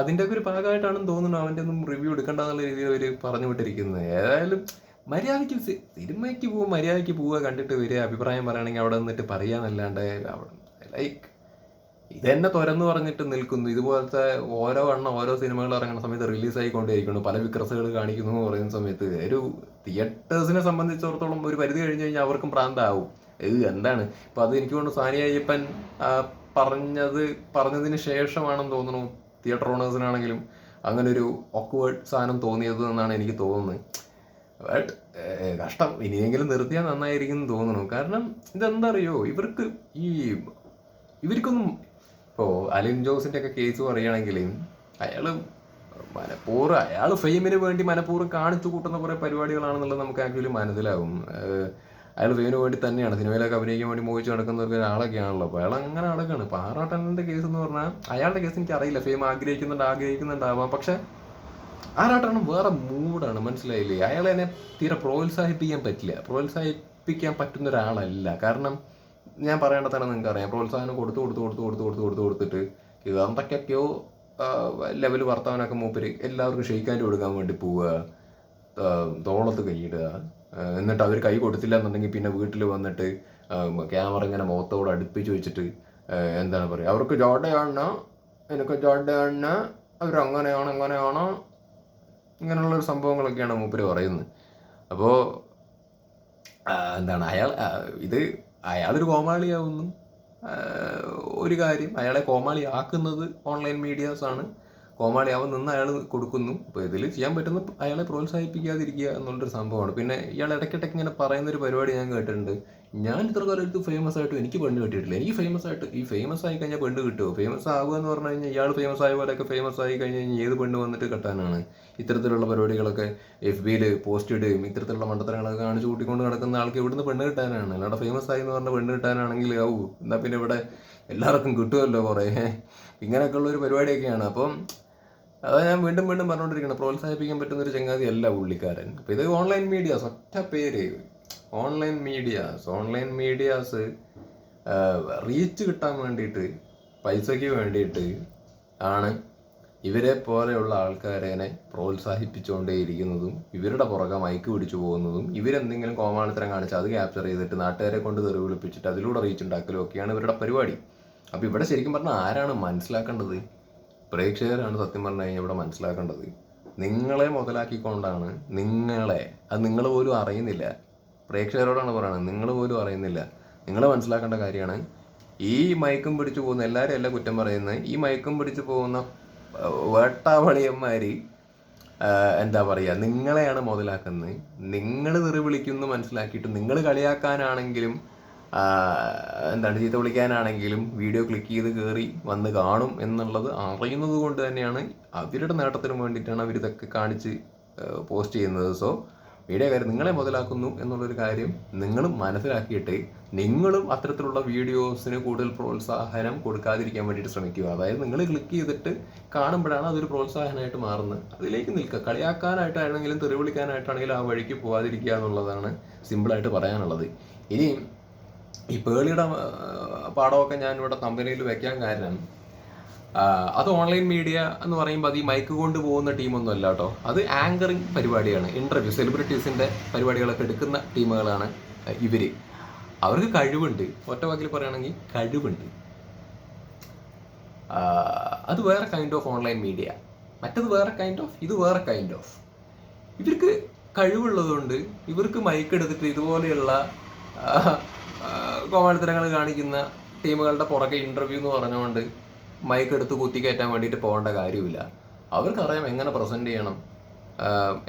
അതിന്റെ ഒക്കെ ഒരു ഭാഗമായിട്ടാണെന്ന് തോന്നുന്നു അവന്റെ ഒന്നും റിവ്യൂ എടുക്കണ്ട എന്നുള്ള രീതിയിൽ അവർ പറഞ്ഞു വിട്ടിരിക്കുന്നത്. ഏതായാലും മര്യാദയ്ക്ക് സിനിമയ്ക്ക് പോവുക മര്യാദയ്ക്ക് പോവുക കണ്ടിട്ട് വരിക അഭിപ്രായം പറയുകയാണെങ്കിൽ അവിടെ നിന്നിട്ട് പറയാന്നല്ലാണ്ട് ലൈക്ക് ഇതെന്നെ തുറന്നു പറഞ്ഞിട്ട് നിൽക്കുന്നു. ഇതുപോലത്തെ ഓരോ എണ്ണം ഓരോ സിനിമകൾ ഇറങ്ങുന്ന സമയത്ത് റിലീസ് ആയിക്കൊണ്ടേയിരിക്കുന്നു പല വിക്രസുകൾ കാണിക്കുന്നു എന്ന് പറയുന്ന സമയത്ത് ഒരു തിയേറ്റേഴ്സിനെ സംബന്ധിച്ചിടത്തോളം ഒരു പരിധി കഴിഞ്ഞ് കഴിഞ്ഞാൽ അവർക്കും പ്രാന്താവും. ഇത് എന്താണ്? ഇപ്പൊ അത് എനിക്ക് തോന്നുന്നു സാനിയ അയ്യപ്പൻ പറഞ്ഞത് പറഞ്ഞതിന് ശേഷമാണെന്ന് തോന്നുന്നു തിയേറ്റർ ഓണേഴ്സിനാണെങ്കിലും അങ്ങനെ ഒരു ഓക്വേർഡ് സാധനം തോന്നിയത് എന്നാണ് എനിക്ക് തോന്നുന്നത്. ബട്ട് കഷ്ടം. ഇനിയെങ്കിലും നിർത്തിയാൽ നന്നായിരിക്കും എന്ന് തോന്നുന്നു കാരണം ഇതെന്താ അറിയോ ഇവർക്ക് ഈ ഇവർക്കൊന്നും ഇപ്പോൾ അലിൻ ജോസിന്റെ ഒക്കെ കേസ് പറയുകയാണെങ്കിൽ അയാൾ മനഃപൂർവം അയാൾ ഫെയിമിന് വേണ്ടി മനഃപൂർവം കാണിച്ചു കൂട്ടുന്ന കുറേ പരിപാടികളാണെന്നുള്ളത് നമുക്ക് ആക്ച്വലി മനസ്സിലാവും. അയാൾ ഫെയിമിന് വേണ്ടി തന്നെയാണ്. സിനിമയിലൊക്കെ അഭിനയിക്കാൻ വേണ്ടി മോഹിച്ച് നടക്കുന്ന ഒരു ആളൊക്കെയാണല്ലോ അപ്പോൾ അയാൾ അങ്ങനെ നടക്കുകയാണ് പാറാട്ടന്റെ കേസ് എന്ന് പറഞ്ഞാൽ അയാളുടെ കേസ് എനിക്ക് അറിയില്ല ഫെയിം ആഗ്രഹിക്കുന്നുണ്ട് ആഗ്രഹിക്കുന്നുണ്ടാവാം. പക്ഷെ ആറാട്ടണം വേറെ മൂഡാണ് മനസ്സിലായില്ലേ? അയാളെ എന്നെ തീരെ പ്രോത്സാഹിപ്പിക്കാൻ പറ്റില്ല. പ്രോത്സാഹിപ്പിക്കാൻ പറ്റുന്ന ഒരാളല്ല. കാരണം ഞാൻ പറയേണ്ടതാണ് നിങ്ങൾക്ക് അറിയാം പ്രോത്സാഹനം കൊടുത്തു കൊടുത്തു കൊടുത്തു കൊടുത്തു കൊടുത്തു കൊടുത്തു കൊടുത്തിട്ട് എന്തൊക്കെയൊക്കെയോ ലെവൽ വർത്തമാനമൊക്കെ മൂപ്പര് എല്ലാവർക്കും ഷെയ്ക്കാന്റെ കൊടുക്കാൻ വേണ്ടി പോവുക തോളത്ത് കൈയിടുക എന്നിട്ട് അവർ കൈ കൊടുത്തില്ല എന്നുണ്ടെങ്കിൽ പിന്നെ വീട്ടിൽ വന്നിട്ട് ക്യാമറ ഇങ്ങനെ മുഖത്തോട് അടുപ്പിച്ച് വെച്ചിട്ട് എന്താണ് പറയുക അവർക്ക് ജോഡയാണ്? എനിക്ക് ജോഡയാണ്? അവരങ്ങനെയാണ്? അങ്ങനെയാണ് ഇങ്ങനെയുള്ള സംഭവങ്ങളൊക്കെയാണ് മൂപ്പര് പറയുന്നത്. അപ്പോൾ എന്താണ് അയാൾ ഇത് അയാളൊരു കോമാളിയാവുന്നു. ഒരു കാര്യം അയാളെ കോമാളിയാക്കുന്നത് ഓൺലൈൻ മീഡിയാസ് ആണ് അവൻ നിന്ന് അയാൾ കൊടുക്കുന്നു. അപ്പോൾ ഇതിൽ ചെയ്യാൻ പറ്റുന്ന അയാളെ പ്രോത്സാഹിപ്പിക്കാതിരിക്കുക എന്നുള്ളൊരു സംഭവമാണ്. പിന്നെ ഇയാൾ ഇടയ്ക്കിടയ്ക്ക് ഇങ്ങനെ പറയുന്ന ഒരു പരിപാടി ഞാൻ കേട്ടിട്ടുണ്ട്. ഞാൻ ഇത്ര കാലത്ത് ഫേമസ് ആയിട്ടും എനിക്ക് പെണ്ണ് കിട്ടിയിട്ടില്ല. എനിക്ക് ഫേമസ് ആയിട്ട് ഈ ഫേമസ് ആയി കഴിഞ്ഞാൽ പെണ്ണ് കിട്ടുമോ ഫേമസ് ആവുക എന്ന് പറഞ്ഞു കഴിഞ്ഞാൽ ഇയാൾ ഫേമസ് ആയ പോലെയൊക്കെ ഫേമസ് ആയി കഴിഞ്ഞ് കഴിഞ്ഞാൽ ഏത് പെണ്ണ് വന്നിട്ട് കെട്ടാനാണ്? ഇത്തരത്തിലുള്ള പരിപാടികളൊക്കെ എഫ് ബിയിൽ പോസ്റ്റ് ഇടുകയും ഇത്തരത്തിലുള്ള മണ്ടത്തരങ്ങളൊക്കെ കാണിച്ചു കൂട്ടിക്കൊണ്ട് നടക്കുന്ന ആൾക്ക് ഇവിടുന്ന് പെണ്ണ് കിട്ടാനാണ്. അല്ലാണ്ട് ഫേമസ് ആയി എന്ന് പറഞ്ഞ പെണ്ണ് കിട്ടാനാണെങ്കിൽ ആവൂ എന്നാൽ പിന്നെ ഇവിടെ എല്ലാവർക്കും കിട്ടുമല്ലോ കുറേ. ഇങ്ങനെയൊക്കെയുള്ള ഒരു പരിപാടിയൊക്കെയാണ്. അപ്പം അതാ ഞാൻ വീണ്ടും വീണ്ടും പറഞ്ഞുകൊണ്ടിരിക്കുന്നത് പ്രോത്സാഹിപ്പിക്കാൻ പറ്റുന്ന ഒരു ചങ്ങാതി അല്ല പുള്ളിക്കാരൻ. അപ്പോൾ ഇത് ഓൺലൈൻ മീഡിയാസ് ഒറ്റ പേര്. Online medias online medias reach കിട്ടാൻ വേണ്ടിയിട്ട് പൈസയ്ക്ക് വേണ്ടിയിട്ട് ആണ് ഇവരെ പോലെയുള്ള ആൾക്കാരെ പ്രോത്സാഹിപ്പിച്ചുകൊണ്ടേയിരിക്കുന്നതും ഇവരുടെ പുറകെ മയക്ക് പിടിച്ചു പോകുന്നതും ഇവരെന്തെങ്കിലും കോമാളിത്തരം കാണിച്ച് അത് ക്യാപ്ചർ ചെയ്തിട്ട് നാട്ടുകാരെ കൊണ്ട് തെറി വിളിപ്പിച്ചിട്ട് അതിലൂടെ റീച്ച് ഉണ്ടാക്കലും ഒക്കെയാണ് ഇവരുടെ പരിപാടി. അപ്പോൾ ഇവിടെ ശരിക്കും പറഞ്ഞാൽ ആരാണ് മനസ്സിലാക്കേണ്ടത്? പ്രേക്ഷകരാണ് സത്യം പറഞ്ഞു കഴിഞ്ഞാൽ ഇവിടെ മനസ്സിലാക്കേണ്ടത്. നിങ്ങളെ മുതലാക്കിക്കൊണ്ടാണ് നിങ്ങളെ അത് നിങ്ങൾ പോലും അറിയുന്നില്ല. പ്രേക്ഷകരോടാണ് പറയുന്നത് നിങ്ങൾ പോലും അറിയുന്നില്ല. നിങ്ങൾ മനസ്സിലാക്കേണ്ട കാര്യമാണ് ഈ മയക്കും പിടിച്ചു പോകുന്ന എല്ലാവരും അല്ല കുറ്റം പറയുന്നത് ഈ മയക്കും പിടിച്ചു പോകുന്ന വേട്ടാവളിയന്മാർ എന്താ പറയുക നിങ്ങളെയാണ് മുതലാക്കുന്നത്. നിങ്ങൾ തെറി വിളിക്കുന്നു മനസ്സിലാക്കിയിട്ട് നിങ്ങൾ കളിയാക്കാനാണെങ്കിലും എന്താണ് ചീത്ത വിളിക്കാനാണെങ്കിലും വീഡിയോ ക്ലിക്ക് ചെയ്ത് കയറി വന്ന് കാണും എന്നുള്ളത് അറിയുന്നത് കൊണ്ട് തന്നെയാണ് അവരുടെ നേട്ടത്തിന് വേണ്ടിയിട്ടാണ് അവർ ഇതൊക്കെ കാണിച്ച് പോസ്റ്റ് ചെയ്യുന്നത്. സോ വീഡിയോ മീഡിയക്കാർ നിങ്ങളെ മുതലാക്കുന്നു എന്നുള്ളൊരു കാര്യം നിങ്ങളും മനസ്സിലാക്കിയിട്ട് നിങ്ങളും അത്തരത്തിലുള്ള വീഡിയോസിന് കൂടുതൽ പ്രോത്സാഹനം കൊടുക്കാതിരിക്കാൻ വേണ്ടിയിട്ട് ശ്രമിക്കുക. അതായത് നിങ്ങൾ ക്ലിക്ക് ചെയ്തിട്ട് കാണുമ്പോഴാണ് അതൊരു പ്രോത്സാഹനമായിട്ട് മാറുന്നത്. അതിലേക്ക് നിൽക്കുക. കളിയാക്കാനായിട്ടാണെങ്കിലും തെറി വിളിക്കാനായിട്ടാണെങ്കിലും ആ വഴിക്ക് പോകാതിരിക്കുക എന്നുള്ളതാണ് സിമ്പിളായിട്ട് പറയാനുള്ളത്. ഇനി ഈ പേളിയുടെ പാടമൊക്കെ ഞാൻ ഇവിടെ കമ്പനിയിൽ വെക്കാൻ കാരണം അത് ഓൺലൈൻ മീഡിയ എന്ന് പറയുമ്പോൾ അത് ഈ മൈക്ക് കൊണ്ട് പോകുന്ന ടീമൊന്നും അല്ല കേട്ടോ. അത് ആങ്കറിങ് പരിപാടിയാണ് ഇന്റർവ്യൂ സെലിബ്രിറ്റീസിന്റെ പരിപാടികളൊക്കെ എടുക്കുന്ന ടീമുകളാണ് ഇവർ. അവർക്ക് കഴിവുണ്ട്. ഒറ്റ വാക്കിൽ പറയുകയാണെങ്കിൽ കഴിവുണ്ട്. അത് വേറെ കൈൻഡ് ഓഫ് ഓൺലൈൻ മീഡിയ മറ്റത് വേറെ കൈൻഡ് ഓഫ് ഇത് വേറെ കൈൻഡ് ഓഫ് ഇവർക്ക് കഴിവുള്ളതുകൊണ്ട് ഇവർക്ക് മൈക്ക് എടുത്തിട്ട് ഇതുപോലെയുള്ള കോമാളിത്തരങ്ങൾ കാണിക്കുന്ന ടീമുകളുടെ പുറകെ ഇന്റർവ്യൂ എന്ന് പറഞ്ഞുകൊണ്ട് മൈക്ക് എടുത്ത് കുത്തി കയറ്റാൻ വേണ്ടിയിട്ട് പോകേണ്ട കാര്യമില്ല. അവർക്കറിയാം എങ്ങനെ പ്രസന്റ് ചെയ്യണം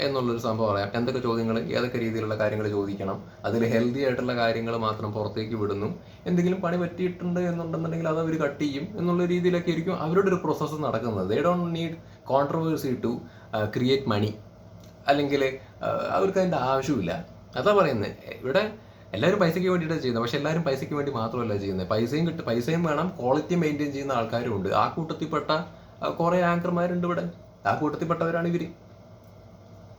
എന്നുള്ളൊരു സംഭവം അറിയാം. എന്തൊക്കെ ചോദ്യങ്ങൾ ഏതൊക്കെ രീതിയിലുള്ള കാര്യങ്ങൾ ചോദിക്കണം അതിൽ ഹെൽത്തി ആയിട്ടുള്ള കാര്യങ്ങൾ മാത്രം പുറത്തേക്ക് വിടുന്നു. എന്തെങ്കിലും പണി പറ്റിയിട്ടുണ്ട് എന്നുണ്ടെന്നുണ്ടെങ്കിൽ അത് അവർ കട്ട് ചെയ്യും എന്നുള്ള രീതിയിലൊക്കെ ആയിരിക്കും അവരുടെ ഒരു പ്രോസസ്സ് നടക്കുന്നത്. They don't need controversy to create money അല്ലെങ്കിൽ അവർക്ക് അതിന്റെ ആവശ്യമില്ല. അതാ പറയുന്നത് ഇവിടെ എല്ലാവരും പൈസയ്ക്ക് വേണ്ടിയിട്ടാണ് ചെയ്യുന്നത്. പക്ഷെ എല്ലാവരും പൈസയ്ക്ക് വേണ്ടി മാത്രമല്ല ചെയ്യുന്നത്. പൈസയും കിട്ടും. പൈസയും വേണം. ക്വാളിറ്റി മെയിന്റെയിൻ ചെയ്യുന്ന ആൾക്കാരും ഉണ്ട്. ആ കൂട്ടത്തിൽപ്പെട്ട കുറെ ആങ്കർമാരുണ്ട് ഇവിടെ. ആ കൂട്ടത്തിൽപ്പെട്ടവരാണ് ഇവർ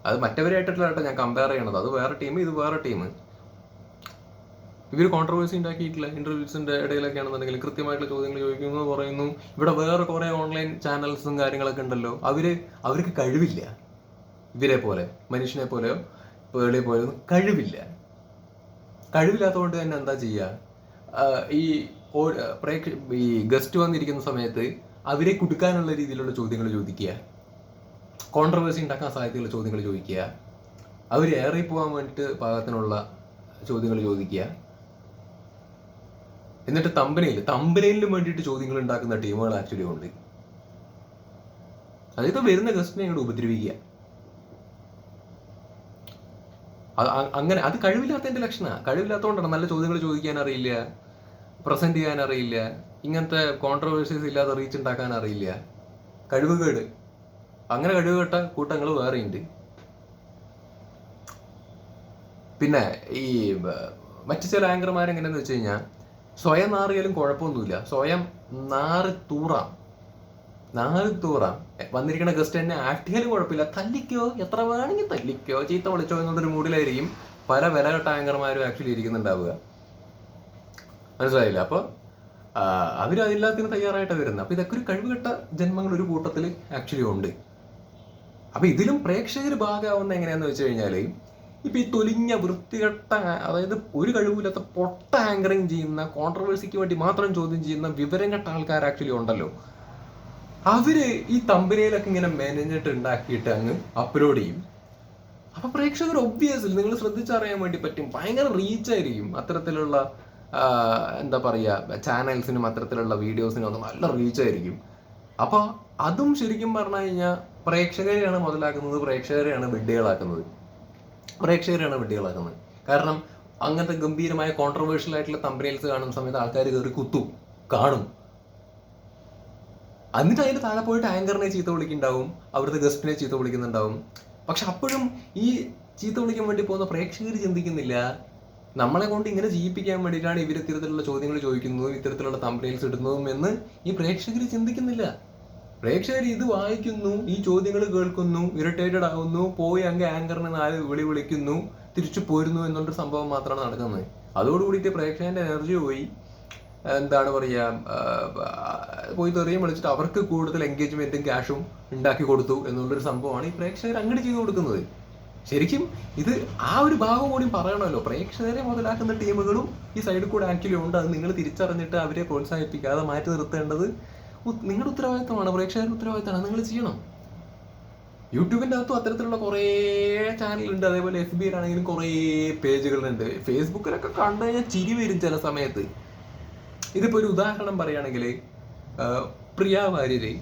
അത് മറ്റവരായിട്ടുള്ള ഞാൻ കമ്പയർ ചെയ്യണത്. അത് വേറെ ടീം ഇത് വേറെ ടീം ഇവർ കോൺട്രവേഴ്സി ഉണ്ടാക്കിയിട്ടില്ല. ഇന്റർവ്യൂസിന്റെ ഇടയിലൊക്കെ ആണെന്നുണ്ടെങ്കിൽ കൃത്യമായിട്ടുള്ള ചോദ്യങ്ങൾ ചോദിക്കുന്നു പറയുന്നു. ഇവിടെ വേറെ കുറെ ഓൺലൈൻ ചാനൽസും കാര്യങ്ങളൊക്കെ ഉണ്ടല്ലോ. അവർ അവർക്ക് കഴിവില്ല. ഇവരെ പോലെ മനുഷ്യനെ പോലെയോ പേളിയെ പോലെയോ കഴിവില്ല. കഴിവില്ലാത്തതുകൊണ്ട് തന്നെ എന്താ ചെയ്യുക ഈ പ്രേക്ഷ ഈ ഗസ്റ്റ് വന്നിരിക്കുന്ന സമയത്ത് അവരെ കുടുക്കാനുള്ള രീതിയിലുള്ള ചോദ്യങ്ങൾ ചോദിക്കുക. കോൺട്രവേഴ്സി ഉണ്ടാക്കാൻ സാധ്യതയുള്ള ചോദ്യങ്ങൾ ചോദിക്കുക. അവർ ഏറി പോകാൻ വേണ്ടിയിട്ട് പാകത്തിനുള്ള ചോദ്യങ്ങൾ ചോദിക്കുക. എന്നിട്ട് തമ്പനയിൽ തമ്പനയിലും വേണ്ടിയിട്ട് ചോദ്യങ്ങൾ ഉണ്ടാക്കുന്ന ടീമുകൾ ആക്ച്വലി ഉണ്ട്. അതായത് വരുന്ന ഗസ്റ്റിനെ ഇങ്ങോട്ട് ഉപദ്രവിക്കുക അത് അ- അങ്ങനെ അത് കഴിവില്ലാത്തതിന്റെ ലക്ഷണമാണ് കഴിവില്ലാത്തതുകൊണ്ടാണ് നല്ല ചോദ്യങ്ങൾ ചോദിക്കാൻ അറിയില്ല പ്രസന്റ് ചെയ്യാൻ അറിയില്ല ഇങ്ങനത്തെ കോൺട്രവേഴ്സീസ് ഇല്ലാതെ റീച്ച് ഉണ്ടാക്കാൻ അറിയില്ല കഴിവുകേട് അങ്ങനെ കഴിവുകെട്ട കൂട്ടങ്ങൾ വേറെയുണ്ട്. പിന്നെ ഈ മറ്റു ചില ആങ്കർമാർ എങ്ങനെയാന്ന് വെച്ച് കഴിഞ്ഞാൽ സ്വയം നാറിയാലും കുഴപ്പമൊന്നുമില്ല. സ്വയം നാറി തൂറാം. നാറി തൂറാം വന്നിരിക്കുന്ന ഗസ്റ്റ് തന്നെ ആക്ടിയാലും കുഴപ്പമില്ല. തല്ലിക്കോ? എത്ര വേണമെങ്കിൽ തല്ലിക്കോ? ചീത്ത വിളിച്ചോ എന്നുള്ളൊരു മൂഡിലായിരിക്കും പല വിലകെട്ട ആങ്കർമാരും ആക്ച്വലി ഇരിക്കുന്നുണ്ടാവുക. മനസ്സിലായില്ല? അപ്പോൾ അവർ അതില്ലാത്തതിന് തയ്യാറായിട്ടാണ് വരുന്നത്. അപ്പോൾ ഇതൊക്കെ ഒരു കഴിവുകെട്ട ജന്മങ്ങൾ ഒരു കൂട്ടത്തിൽ ആക്ച്വലി ഉണ്ട്. അപ്പോൾ ഇതിലും പ്രേക്ഷകർ ഭാഗമാവുന്ന എങ്ങനെയാന്ന് വെച്ച് കഴിഞ്ഞാൽ ഇപ്പൊ ഈ തൊലിഞ്ഞ വൃത്തികെട്ട അതായത് ഒരു കഴിവില്ലാത്ത പൊട്ട ആങ്കറിങ് ചെയ്യുന്ന കോൺട്രവേഴ്സിക്ക് വേണ്ടി മാത്രം ചോദ്യം ചെയ്യുന്ന വിവരം കെട്ട ആൾക്കാർ ആക്ച്വലി ഉണ്ടല്ലോ. അവർ ഈ തമ്പനയിലൊക്കെ ഇങ്ങനെ മെനഞ്ഞിട്ട് ഉണ്ടാക്കിയിട്ട് അങ്ങ് അപ്ലോഡ് ചെയ്യും. അപ്പൊ പ്രേക്ഷകർ ഒബ്വിയസ്ലി നിങ്ങൾ ശ്രദ്ധിച്ചറിയാൻ വേണ്ടി പറ്റും. ഭയങ്കര റീച്ച് ആയിരിക്കും അത്തരത്തിലുള്ള എന്താ പറയുക ചാനൽസിനും അത്തരത്തിലുള്ള വീഡിയോസിനും ഒക്കെ നല്ല റീച്ച് ആയിരിക്കും. അപ്പൊ അതും ശരിക്കും പറഞ്ഞു കഴിഞ്ഞാൽ പ്രേക്ഷകരെയാണ് മുതലാക്കുന്നത് പ്രേക്ഷകരെയാണ് വിഡ്ഢികളാക്കുന്നത്. പ്രേക്ഷകരെയാണ് വിഡ്ഢികളാക്കുന്നത്. കാരണം അങ്ങനത്തെ ഗംഭീരമായ കോൺട്രവേഴ്ഷ്യൽ ആയിട്ടുള്ള തമ്പനയിൽസ് കാണുന്ന സമയത്ത് ആൾക്കാർ കയറി കുത്തും കാണും. എന്നിട്ട് അതിന്റെ താഴെ പോയിട്ട് ആങ്കറിനെ ചീത്ത വിളിക്കുന്നുണ്ടാവും അവിടുത്തെ ഗസ്റ്റിനെ ചീത്ത വിളിക്കുന്നുണ്ടാവും. പക്ഷെ അപ്പോഴും ഈ ചീത്ത വിളിക്കാൻ വേണ്ടി പോകുന്ന പ്രേക്ഷകർ ചിന്തിക്കുന്നില്ല. നമ്മളെ കൊണ്ട് ഇങ്ങനെ ജീവിപ്പിക്കാൻ വേണ്ടിയിട്ടാണ് ഇവർ ഇത്തരത്തിലുള്ള ചോദ്യങ്ങൾ ചോദിക്കുന്നതും ഇത്തരത്തിലുള്ള തമ്പനയിൽസ് ഇടുന്നതും എന്ന് ഈ പ്രേക്ഷകർ ചിന്തിക്കുന്നില്ല. പ്രേക്ഷകർ ഇത് വായിക്കുന്നു ഈ ചോദ്യങ്ങൾ കേൾക്കുന്നു ഇറിറ്റേറ്റഡ് ആവുന്നു പോയി അങ്ങ് ആങ്കറിനെ നാല് വിളി വിളിക്കുന്നു തിരിച്ചു പോരുന്നു എന്നുള്ളൊരു സംഭവം മാത്രമാണ് നടക്കുന്നത്. അതോടുകൂടിയിട്ട് പ്രേക്ഷകന്റെ എനർജി പോയി. എന്താണ് പറയുക പോയി തെറിയും വിളിച്ചിട്ട് അവർക്ക് കൂടുതൽ എൻഗേജ്മെന്റും ക്യാഷും ഉണ്ടാക്കി കൊടുത്തു എന്നുള്ളൊരു സംഭവമാണ് ഈ പ്രേക്ഷകർ അങ്ങോട്ട് ചെയ്തു കൊടുക്കുന്നത്. ശരിക്കും ഇത് ആ ഒരു ഭാഗം കൂടി പറയണമല്ലോ. പ്രേക്ഷകരെ മുതലാക്കുന്ന ടീമുകളും ഈ സൈഡിൽ കൂടെ ആക്ച്വലി ഉണ്ട്. അത് നിങ്ങൾ തിരിച്ചറിഞ്ഞിട്ട് അവരെ പ്രോത്സാഹിപ്പിക്കാതെ മാറ്റി നിർത്തേണ്ടത് നിങ്ങളുടെ ഉത്തരവാദിത്തമാണ്. പ്രേക്ഷകരുടെ ഉത്തരവാദിത്തമാണ്. നിങ്ങൾ ചെയ്യണം. യൂട്യൂബിന്റെ അകത്തും അത്തരത്തിലുള്ള കുറേ ചാനലുണ്ട്. അതേപോലെ എഫ് ബിയിലാണെങ്കിലും കുറേ പേജുകളുണ്ട്. ഫേസ്ബുക്കിലൊക്കെ കണ്ടു കഴിഞ്ഞാൽ ചിരി വരും ചില സമയത്ത്. ഇതിപ്പോ ഒരു ഉദാഹരണം പറയുകയാണെങ്കിൽ പ്രിയ വാര്യര്.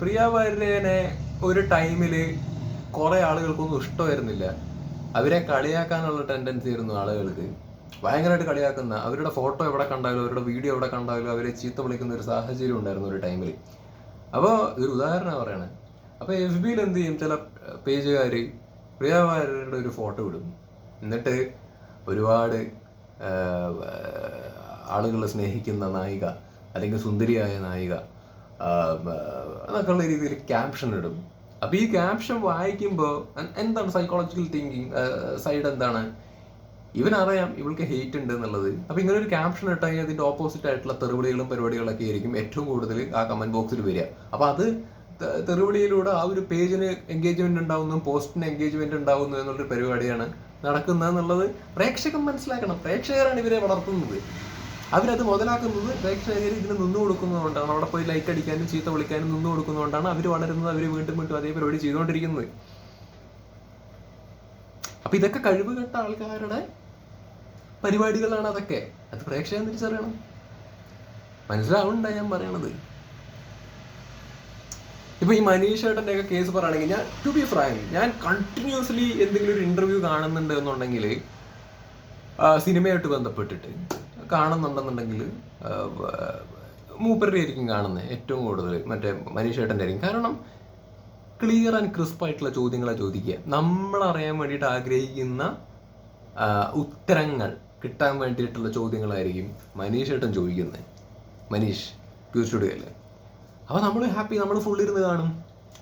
പ്രിയ വാര്യനെ ഒരു ടൈമിൽ കുറെ ആളുകൾക്കൊന്നും ഇഷ്ടമായിരുന്നില്ല. അവരെ കളിയാക്കാനുള്ള ടെൻഡൻസി ആയിരുന്നു ആളുകൾക്ക്. ഭയങ്കരമായിട്ട് കളിയാക്കുന്ന അവരുടെ ഫോട്ടോ എവിടെ കണ്ടാലും അവരുടെ വീഡിയോ എവിടെ കണ്ടാലും അവരെ ചീത്ത വിളിക്കുന്ന ഒരു സാഹചര്യം ഉണ്ടായിരുന്നു ഒരു ടൈമിൽ അപ്പോൾ ഇതൊരു ഉദാഹരണം പറയണേ. അപ്പോൾ എഫ് ബിയിൽ എന്ത് ചെയ്യും? ചില പേജുകാർ പ്രിയമാരുടെ ഒരു ഫോട്ടോ ഇടും. എന്നിട്ട് ഒരുപാട് ആളുകൾ സ്നേഹിക്കുന്ന നായിക അല്ലെങ്കിൽ സുന്ദരിയായ നായിക എന്നൊക്കെയുള്ള രീതിയിൽ ക്യാപ്ഷൻ ഇടും. അപ്പൊ ഈ ക്യാപ്ഷൻ വായിക്കുമ്പോൾ എന്താണ് സൈക്കോളജിക്കൽ തിങ്കിങ് സൈഡ് എന്താണ്? ഇവനറിയാം ഇവൾക്ക് ഹെയ്റ്റ് ഉണ്ട് എന്നുള്ളത്. അപ്പൊ ഇങ്ങനെ ഒരു ക്യാപ്ഷൻ ഇട്ടാൽ അതിന്റെ ഓപ്പോസിറ്റ് ആയിട്ടുള്ള തെറിവിളികളും പരിപാടികളൊക്കെ ആയിരിക്കും ഏറ്റവും കൂടുതൽ ആ കമന്റ് ബോക്സിൽ വരിക. അപ്പൊ അത് തെറിവിളിയിലൂടെ ആ ഒരു പേജിന് എൻഗേജ്മെന്റ് ഉണ്ടാവുന്നു പോസ്റ്റിന് എൻഗേജ്മെന്റ് ഉണ്ടാവുന്നു എന്നുള്ളൊരു പരിപാടിയാണ് നടക്കുന്നത് എന്നുള്ളത് പ്രേക്ഷകൻ മനസ്സിലാക്കണം. പ്രേക്ഷകരാണ് ഇവരെ വളർത്തുന്നത്. അവരത് മുതലാക്കുന്നത് പ്രേക്ഷകർ ഇതിന് നിന്നു കൊടുക്കുന്നതുകൊണ്ടാണ്. അവിടെ പോയി ലൈക്ക് അടിക്കാനും ചീത്ത വിളിക്കാനും നിന്നു കൊടുക്കുന്നതുകൊണ്ടാണ് അവർ വളരുന്നത് അവർ വീണ്ടും വീണ്ടും അതേ പരിപാടി ചെയ്തുകൊണ്ടിരിക്കുന്നത്. അപ്പൊ ഇതൊക്കെ കഴിവ് കെട്ട ആൾക്കാരുടെ പരിപാടികളാണ് അതൊക്കെ. അത് പ്രേക്ഷകൻ തിരിച്ചറിയണം. മനസ്സിലാവുന്നുണ്ടാ ഞാൻ പറയണത്? ഇപ്പൊ ഈ മനീഷ് ഏട്ടന്റെ ഒക്കെ കേസ് പറയുകയാണെങ്കിൽ ഞാൻ ടു ബി ഫ്രാങ്ക് ഞാൻ കണ്ടിന്യൂസ്ലി എന്തെങ്കിലും ഒരു ഇന്റർവ്യൂ കാണുന്നുണ്ട് എന്നുണ്ടെങ്കിൽ സിനിമയായിട്ട് ബന്ധപ്പെട്ടിട്ട് കാണുന്നുണ്ടെന്നുണ്ടെങ്കിൽ മൂപ്പരുടെ ആയിരിക്കും കാണുന്നത് ഏറ്റവും കൂടുതൽ. മറ്റേ മനീഷേട്ടന്റെ ആയിരിക്കും കാരണം ക്ലിയർ ആൻഡ് ക്രിസ്പ് ആയിട്ടുള്ള ചോദ്യങ്ങളെ ചോദിക്കുക. നമ്മൾ അറിയാൻ വേണ്ടിയിട്ട് ആഗ്രഹിക്കുന്ന ഉത്തരങ്ങൾ കിട്ടാൻ വേണ്ടിയിട്ടുള്ള ചോദ്യങ്ങളായിരിക്കും മനീഷേട്ടൻ ചോദിക്കുന്നത്. മനീഷ് ക്യൂ സ്റ്റുഡിയോയിൽ അപ്പോൾ നമ്മൾ ഹാപ്പി നമ്മൾ ഫുൾ ഇരുന്ന് കാണും.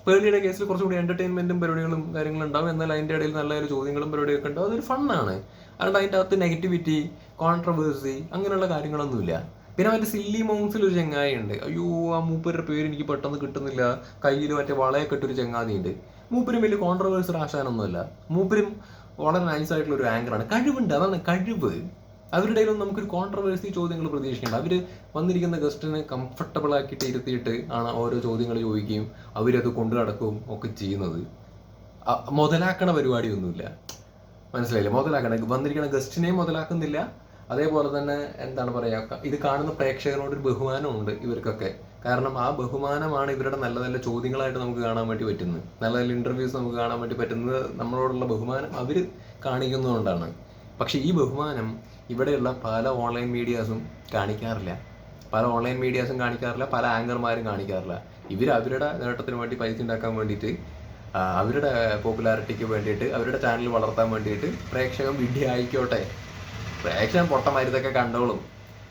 പേളിയുടെ കേസിൽ കുറച്ചുകൂടി എന്റർടൈൻമെന്റും പരിപാടികളും കാര്യങ്ങളും ഉണ്ടാവും. എന്നാൽ അതിന്റെ ഇടയിൽ നല്ല ചോദ്യങ്ങളും പരിപാടിയൊക്കെ ഉണ്ടാവും. അതൊരു ഫണ്ണാണ് അതുകൊണ്ട് അതിന്റെ അകത്ത് നെഗറ്റിവിറ്റി കോൺട്രവേഴ്സി അങ്ങനെയുള്ള കാര്യങ്ങളൊന്നുമില്ല. പിന്നെ മറ്റേ സില്ലി മൗൺസിൽ ഒരു ചെങ്ങായി ഉണ്ട്. അയ്യോ ആ മൂപ്പരുടെ പേര് എനിക്ക് പെട്ടെന്ന് കിട്ടുന്നില്ല. കയ്യിൽ മറ്റേ വളയൊക്കെ ഇട്ടൊരു ചെങ്ങാതി ഉണ്ട്. മൂപ്പരും വലിയ കോൺട്രവേഴ്സൽ ആശാനൊന്നുമല്ല. മൂപ്പരും വളരെ നൈസ് ആയിട്ടുള്ള ഒരു ആങ്കറാണ് കഴിവുണ്ട്. അതാണ് കഴിവ്. അവരുടെ ഇടയിലൊന്നും നമുക്കൊരു കോൺട്രവേഴ്സി ചോദ്യങ്ങൾ പ്രതീക്ഷിക്കേണ്ട. അവർ വന്നിരിക്കുന്ന ഗസ്റ്റിനെ കംഫർട്ടബിൾ ആക്കിയിട്ട് ഇരുത്തിയിട്ട് ആണ് ഓരോ ചോദ്യങ്ങൾ ചോദിക്കുകയും അവരത് കൊണ്ടു നടക്കുകയും ഒക്കെ ചെയ്യുന്നത്. മുതലാക്കണ പരിപാടിയൊന്നുമില്ല. മനസ്സിലായില്ലേ? മുതലാക്കണ വന്നിരിക്കുന്ന ഗസ്റ്റിനെയും മുതലാക്കുന്നില്ല. അതേപോലെ തന്നെ എന്താണ് പറയുക ഇത് കാണുന്ന പ്രേക്ഷകരോട് ഒരു ബഹുമാനമുണ്ട് ഇവർക്കൊക്കെ. കാരണം ആ ബഹുമാനമാണ് ഇവരുടെ നല്ല നല്ല ചോദ്യങ്ങളായിട്ട് നമുക്ക് കാണാൻ വേണ്ടി പറ്റുന്നത്. നല്ല നല്ല ഇന്റർവ്യൂസ് നമുക്ക് കാണാൻ വേണ്ടി പറ്റുന്നത് നമ്മളോടുള്ള ബഹുമാനം അവർ കാണിക്കുന്നതുകൊണ്ടാണ്. പക്ഷേ ഈ ബഹുമാനം ഇവിടെയുള്ള പല ഓൺലൈൻ മീഡിയാസും കാണിക്കാറില്ല. പല ഓൺലൈൻ മീഡിയാസും കാണിക്കാറില്ല പല ആങ്കർമാരും കാണിക്കാറില്ല. ഇവർ അവരുടെ നേട്ടത്തിന് വേണ്ടി പൈസ ഉണ്ടാക്കാൻ വേണ്ടിയിട്ട് അവരുടെ പോപ്പുലാരിറ്റിക്ക് വേണ്ടിയിട്ട് അവരുടെ ചാനൽ വളർത്താൻ വേണ്ടിയിട്ട് പ്രേക്ഷകൻ വിഡ്ഢി ആയിക്കോട്ടെ പ്രേക്ഷകൻ പൊട്ടമാരുതൊക്കെ കണ്ടോളും.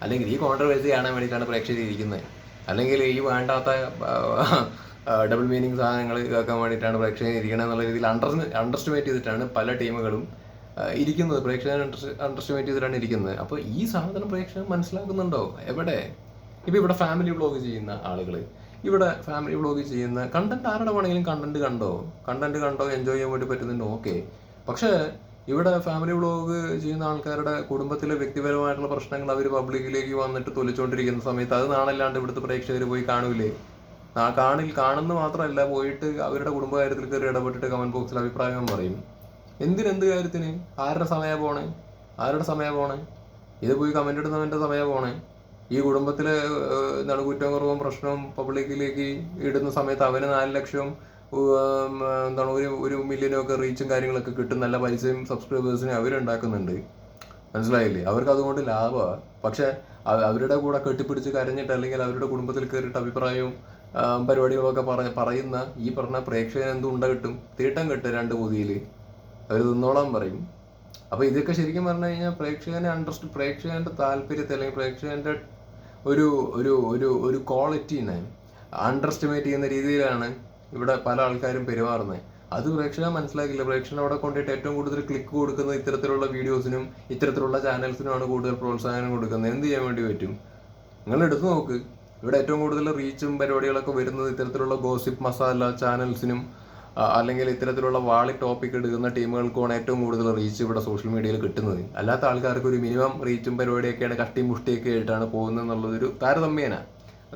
അല്ലെങ്കിൽ ഈ കോൺട്രവേഴ്സി കാണാൻ വേണ്ടിയിട്ടാണ് പ്രേക്ഷകർ ഇരിക്കുന്നത്. അല്ലെങ്കിൽ ഈ വേണ്ടാത്ത ഡബിൾ മീനിങ് സാധനങ്ങൾ കേൾക്കാൻ വേണ്ടിയിട്ടാണ് പ്രേക്ഷകൻ ഇരിക്കണം എന്നുള്ള രീതിയിൽ അണ്ടർ അണ്ടർസ്റ്റിമേറ്റ് ചെയ്തിട്ടാണ് പല ടീമുകളും ഇരിക്കുന്നത്. പ്രേക്ഷകൻ അണ്ടർസ്റ്റിമേറ്റ് ചെയ്തിട്ടാണ് ഇരിക്കുന്നത്. അപ്പോൾ ഈ സാധനം പ്രേക്ഷകൻ മനസ്സിലാക്കുന്നുണ്ടോ? എവിടെ? ഇപ്പോൾ ഇവിടെ ഫാമിലി വ്ളോഗ് ചെയ്യുന്ന ആളുകൾ ഇവിടെ ഫാമിലി വ്ളോഗ് ചെയ്യുന്ന കണ്ടന്റ് ആരുടെ വേണമെങ്കിലും കണ്ടന്റ് കണ്ടോ? കണ്ടന്റ് കണ്ടോ? എൻജോയ് ചെയ്യാൻ വേണ്ടി പറ്റുന്നുണ്ട്? ഓക്കെ പക്ഷേ ഇവിടെ ഫാമിലി വ്ളോഗ് ചെയ്യുന്ന ആൾക്കാരുടെ കുടുംബത്തിലെ വ്യക്തിപരമായിട്ടുള്ള പ്രശ്നങ്ങൾ അവർ പബ്ലിക്കിലേക്ക് വന്നിട്ട് തൊലിച്ചുകൊണ്ടിരിക്കുന്ന സമയത്ത് അത് നാണല്ലാണ്ട് ഇവിടുത്തെ പ്രേക്ഷകർ പോയി കാണൂലേ? ആ കാണിൽ കാണുന്ന മാത്രമല്ല പോയിട്ട് അവരുടെ കുടുംബകാര്യത്തിൽ കയറി ഇടപെട്ടിട്ട് കമന്റ് ബോക്സിൽ അഭിപ്രായം പറയും. എന്തിനെന്ത് കാര്യത്തിന്? ആരുടെ സമയം പോണേ? ആരുടെ സമയം പോണേ? ഇത് പോയി കമന്റ് ഇടുന്നവന്റെ സമയം പോണേ? ഈ കുടുംബത്തിലെ എന്താണ് കുറ്റവും കുറവും പ്രശ്നവും പബ്ലിക്കിലേക്ക് ഇടുന്ന സമയത്ത് അവന് നാല് ലക്ഷവും എന്താണ് ഒരു ഒരു മില്യനും ഒക്കെ റീച്ചും കാര്യങ്ങളൊക്കെ കിട്ടും. നല്ല പൈസയും സബ്സ്ക്രൈബേഴ്സിനും അവരുണ്ടാക്കുന്നുണ്ട് മനസ്സിലായില്ലേ? അവർക്ക് അതുകൊണ്ട് ലാഭമാണ് പക്ഷെ അവരുടെ കൂടെ കെട്ടിപ്പിടിച്ച് കരഞ്ഞിട്ട് അല്ലെങ്കിൽ അവരുടെ കുടുംബത്തിൽ കയറിയിട്ട് അഭിപ്രായവും പരിപാടികളൊക്കെ പറ പറയുന്ന ഈ പറഞ്ഞ പ്രേക്ഷകൻ എന്തും ഉണ്ട കിട്ടും? തീട്ടം കിട്ടും രണ്ട് പൊതിയിൽ അവർ തിന്നോളാൻ പറയും. അപ്പോൾ ഇതൊക്കെ ശരിക്കും പറഞ്ഞു കഴിഞ്ഞാൽ പ്രേക്ഷകനെ അണ്ടർസ്റ്റ് പ്രേക്ഷകന്റെ താല്പര്യത്തെ അല്ലെങ്കിൽ പ്രേക്ഷകന്റെ ഒരു ഒരു ഒരു ഒരു ക്വാളിറ്റീനെ അണ്ടർസ്റ്റിമേറ്റ് ചെയ്യുന്ന രീതിയിലാണ് ഇവിടെ പല ആൾക്കാരും പെരുമാറുന്നത്. അത് പ്രേക്ഷകൻ മനസ്സിലാക്കില്ല. പ്രേക്ഷകൻ അവിടെ കൊണ്ടിട്ട് ഏറ്റവും കൂടുതൽ ക്ലിക്ക് കൊടുക്കുന്നത് ഇത്തരത്തിലുള്ള വീഡിയോസിനും ഇത്തരത്തിലുള്ള ചാനൽസിനുമാണ് കൂടുതൽ പ്രോത്സാഹനം കൊടുക്കുന്നത്. എന്ത് ചെയ്യാൻ വേണ്ടി പറ്റും? നിങ്ങൾ എടുത്തു നോക്ക്. ഇവിടെ ഏറ്റവും കൂടുതൽ റീച്ചും പരിപാടികളൊക്കെ വരുന്നത് ഇത്തരത്തിലുള്ള ഗോസിപ്പ് മസാല ചാനൽസിനും അല്ലെങ്കിൽ ഇത്തരത്തിലുള്ള വാളി ടോപ്പിക് എടുക്കുന്ന ടീമുകൾക്കുമാണ് ഏറ്റവും കൂടുതൽ റീച്ച് ഇവിടെ സോഷ്യൽ മീഡിയയിൽ കിട്ടുന്നത്. അല്ലാത്ത ആൾക്കാർക്ക് ഒരു മിനിമം റീച്ചും പരിപാടിയൊക്കെയാണ് കഷ്ടിയും മുഷ്ടിയൊക്കെ ആയിട്ടാണ് പോകുന്നത് എന്നുള്ളതൊരു താരതമ്യേന.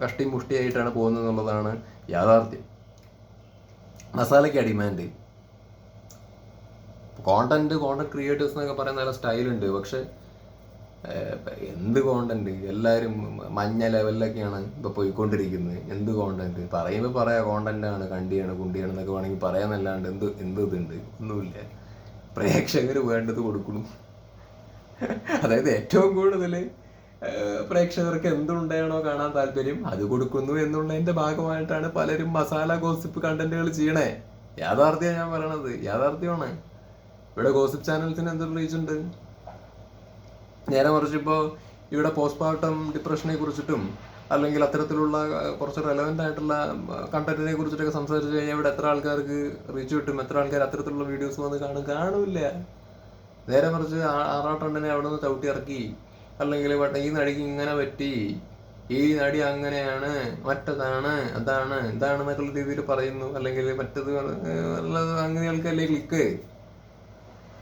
കഷ്ടിയും മുഷ്ടിയായിട്ടാണ് പോകുന്നത് എന്നുള്ളതാണ് യാഥാർത്ഥ്യം. മസാലയ്ക്ക് ഡിമാൻഡ് കോണ്ടന്റ് കോണ്ടന്റ് ക്രിയേറ്റേഴ്സ് എന്നൊക്കെ പറയുന്ന നല്ല സ്റ്റൈലുണ്ട് പക്ഷെ എന്ത് കോണ്ടന്റ് എല്ലാവരും മഞ്ഞ ലെവലിലൊക്കെയാണ് ഇപ്പൊ പോയിക്കൊണ്ടിരിക്കുന്നത്. എന്ത് കോണ്ടന്റ് പറയുമ്പോൾ പറയാ കോണ്ടന്റ് ആണ് കണ്ടിയാണ് കുണ്ടിയാണ് എന്നൊക്കെ വേണമെങ്കിൽ പറയാന്നല്ലാണ്ട് എന്ത് എന്ത് ഇതുണ്ട്? ഒന്നുമില്ല. പ്രേക്ഷകർ വേണ്ടത് കൊടുക്കണം അതായത് ഏറ്റവും കൂടുതൽ പ്രേക്ഷകർക്ക് എന്തുണ്ടാണോ കാണാൻ താല്പര്യം അത് കൊടുക്കുന്നു എന്നുള്ളതിന്റെ ഭാഗമായിട്ടാണ് പലരും മസാല ഗോസിപ്പ് കണ്ടന്റുകൾ ചെയ്യണേ. യാഥാർത്ഥ്യം ഞാൻ പറയണത്. യാഥാർത്ഥ്യമാണ്. ഇവിടെ ഗോസിപ്പ് ചാനൽസിന് എന്തൊരു റീച്ച് ഉണ്ട്? നേരെ മറിച്ച് ഇപ്പോൾ ഇവിടെ പോസ്റ്റ്മോർട്ടം ഡിപ്രഷനെ കുറിച്ചിട്ടും അല്ലെങ്കിൽ അത്തരത്തിലുള്ള കുറച്ച് റെലവെന്റ് ആയിട്ടുള്ള കണ്ടന്റിനെ കുറിച്ചിട്ടൊക്കെ സംസാരിച്ചു കഴിഞ്ഞാൽ ഇവിടെ എത്ര ആൾക്കാർക്ക് റീച്ച് കിട്ടും? എത്ര ആൾക്കാർ അത്തരത്തിലുള്ള വീഡിയോസ് വന്ന് കാണും? കാണില്ല. നേരെ മറിച്ച് ആറാട്ടണ്ണനെ അവിടെ നിന്ന് ചവിട്ടി ഇറക്കി. അല്ലെങ്കിൽ ഈ നടിക്ക് ഇങ്ങനെ പറ്റി ഈ നടി അങ്ങനെയാണ് മറ്റതാണ് അതാണ് ഇതാണ് എന്നൊക്കെയുള്ള രീതിയിൽ പറയുന്നു. അല്ലെങ്കിൽ മറ്റത് അങ്ങനെയാൾക്കല്ലേ ക്ലിക്ക്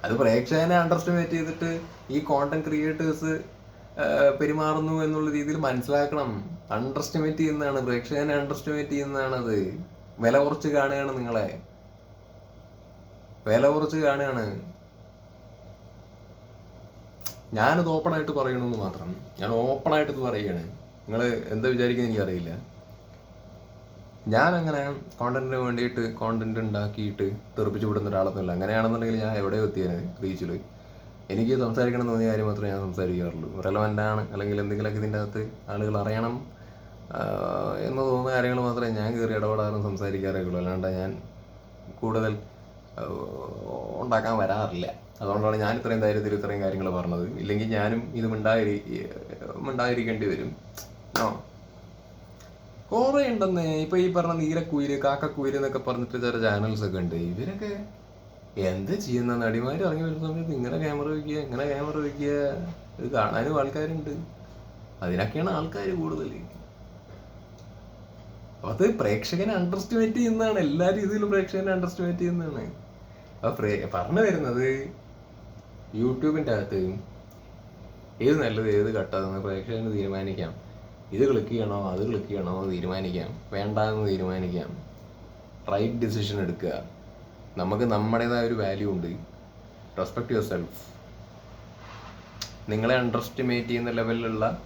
അത് പ്രേക്ഷകനെ അണ്ടർസ്റ്റിമേറ്റ് ചെയ്തിട്ട് ഈ കോണ്ടന്റ് ക്രിയേറ്റേഴ്സ് പെരുമാറുന്നു എന്നുള്ള രീതിയിൽ മനസ്സിലാക്കണം. അണ്ടർസ്റ്റിമേറ്റ് ചെയ്യുന്നതാണ് പ്രേക്ഷകനെ അണ്ടർസ്റ്റിമേറ്റ് ചെയ്യുന്നതാണ് അത് വില കുറച്ച് കാണുകയാണ് നിങ്ങളെ. വില കുറച്ച് കാണുകയാണ്. ഞാനത് ഓപ്പൺ ആയിട്ട് പറയണമെന്ന് മാത്രം. ഞാൻ ഓപ്പൺ ആയിട്ട് ഇത് പറയുകയാണ്. നിങ്ങൾ എന്താ വിചാരിക്കുന്നത് എനിക്കറിയില്ല. ഞാൻ അങ്ങനെ കോണ്ടന്റിന് വേണ്ടിയിട്ട് കോണ്ടന്റ് ഉണ്ടാക്കിയിട്ട് തെറിപ്പിച്ച് വിടുന്ന ഒരാളൊന്നുമില്ല. അങ്ങനെയാണെന്നുണ്ടെങ്കിൽ ഞാൻ എവിടെ എത്തിയത് റീച്ചിൽ എനിക്ക് സംസാരിക്കണം എന്ന് തോന്നിയ കാര്യം മാത്രമേ ഞാൻ സംസാരിക്കാറുള്ളൂ. റെലവന്റ് ആണ്. അല്ലെങ്കിൽ എന്തെങ്കിലുമൊക്കെ ഇതിന്റെ അകത്ത് ആളുകൾ അറിയണം എന്ന് തോന്നുന്ന കാര്യങ്ങൾ മാത്രമേ ഞാൻ കയറി ഇടപെടാറും സംസാരിക്കാറേ ഉള്ളൂ. അല്ലാണ്ട് ഞാൻ കൂടുതൽ ഉണ്ടാക്കാൻ വരാറില്ല. അതുകൊണ്ടാണ് ഞാൻ ഇത്രയും ധൈര്യത്തിൽ ഇത്രയും കാര്യങ്ങൾ പറഞ്ഞത്. ഇല്ലെങ്കിൽ ഞാനും ഇത് മിണ്ടായിരി മിണ്ടായിരിക്കേണ്ടി വരും. ആ കുറെ ഉണ്ടെന്ന് ഇപ്പൊ ഈ പറഞ്ഞ നീലക്കുയിൽ കാക്കക്കുയിൽ എന്നൊക്കെ പറഞ്ഞിട്ട് ചില ചാനൽസ് ഒക്കെ ഉണ്ട്. ഇവരൊക്കെ എന്ത് ചെയ്യുന്ന നടിമാർ ഇറങ്ങി വരുന്ന സമയത്ത് ഇങ്ങനെ ക്യാമറ വയ്ക്കുക ഇങ്ങനെ ക്യാമറ വയ്ക്കുക ഇത് കാണാനും ആൾക്കാരുണ്ട്. അതിനൊക്കെയാണ് ആൾക്കാർ കൂടുതൽ. അത് പ്രേക്ഷകനെ അണ്ടർസ്റ്റിമേറ്റ് ചെയ്യുന്നതാണ്. എല്ലാ രീതിയിലും പ്രേക്ഷകനെ അണ്ടർസ്റ്റിമേറ്റ് ചെയ്യുന്നതാണ്. അപ്പൊ പറഞ്ഞു വരുന്നത് യൂട്യൂബിന്റെ അകത്ത് ഏത് നല്ലത് ഏത് കട്ടതെന്ന് പ്രേക്ഷകന് തീരുമാനിക്കാം. ഇത് ക്ലിക്ക് ചെയ്യണോ അത് ക്ലിക്ക് ചെയ്യണോ എന്ന് തീരുമാനിക്കാം. വേണ്ട എന്ന് തീരുമാനിക്കാം. റൈറ്റ് ഡിസിഷൻ എടുക്കുക. നമുക്ക് നമ്മുടേതായ ഒരു വാല്യൂ ഉണ്ട്. റെസ്പെക്ട് യുവർ സെൽഫ് നിങ്ങളെ അണ്ടർസ്റ്റിമേറ്റ് ചെയ്യുന്ന ലെവലിലുള്ള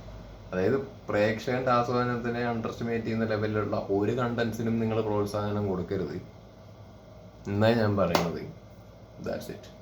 അതായത് പ്രേക്ഷകന്റെ ആസ്വാദനത്തിനെ അണ്ടർസ്റ്റിമേറ്റ് ചെയ്യുന്ന ലെവലിലുള്ള ഒരു കണ്ടൻസിനും നിങ്ങൾ പ്രോത്സാഹനം കൊടുക്കരുത്. എന്നാ ഞാൻ പറയുന്നത് ദാറ്റ്സ് ഇറ്റ്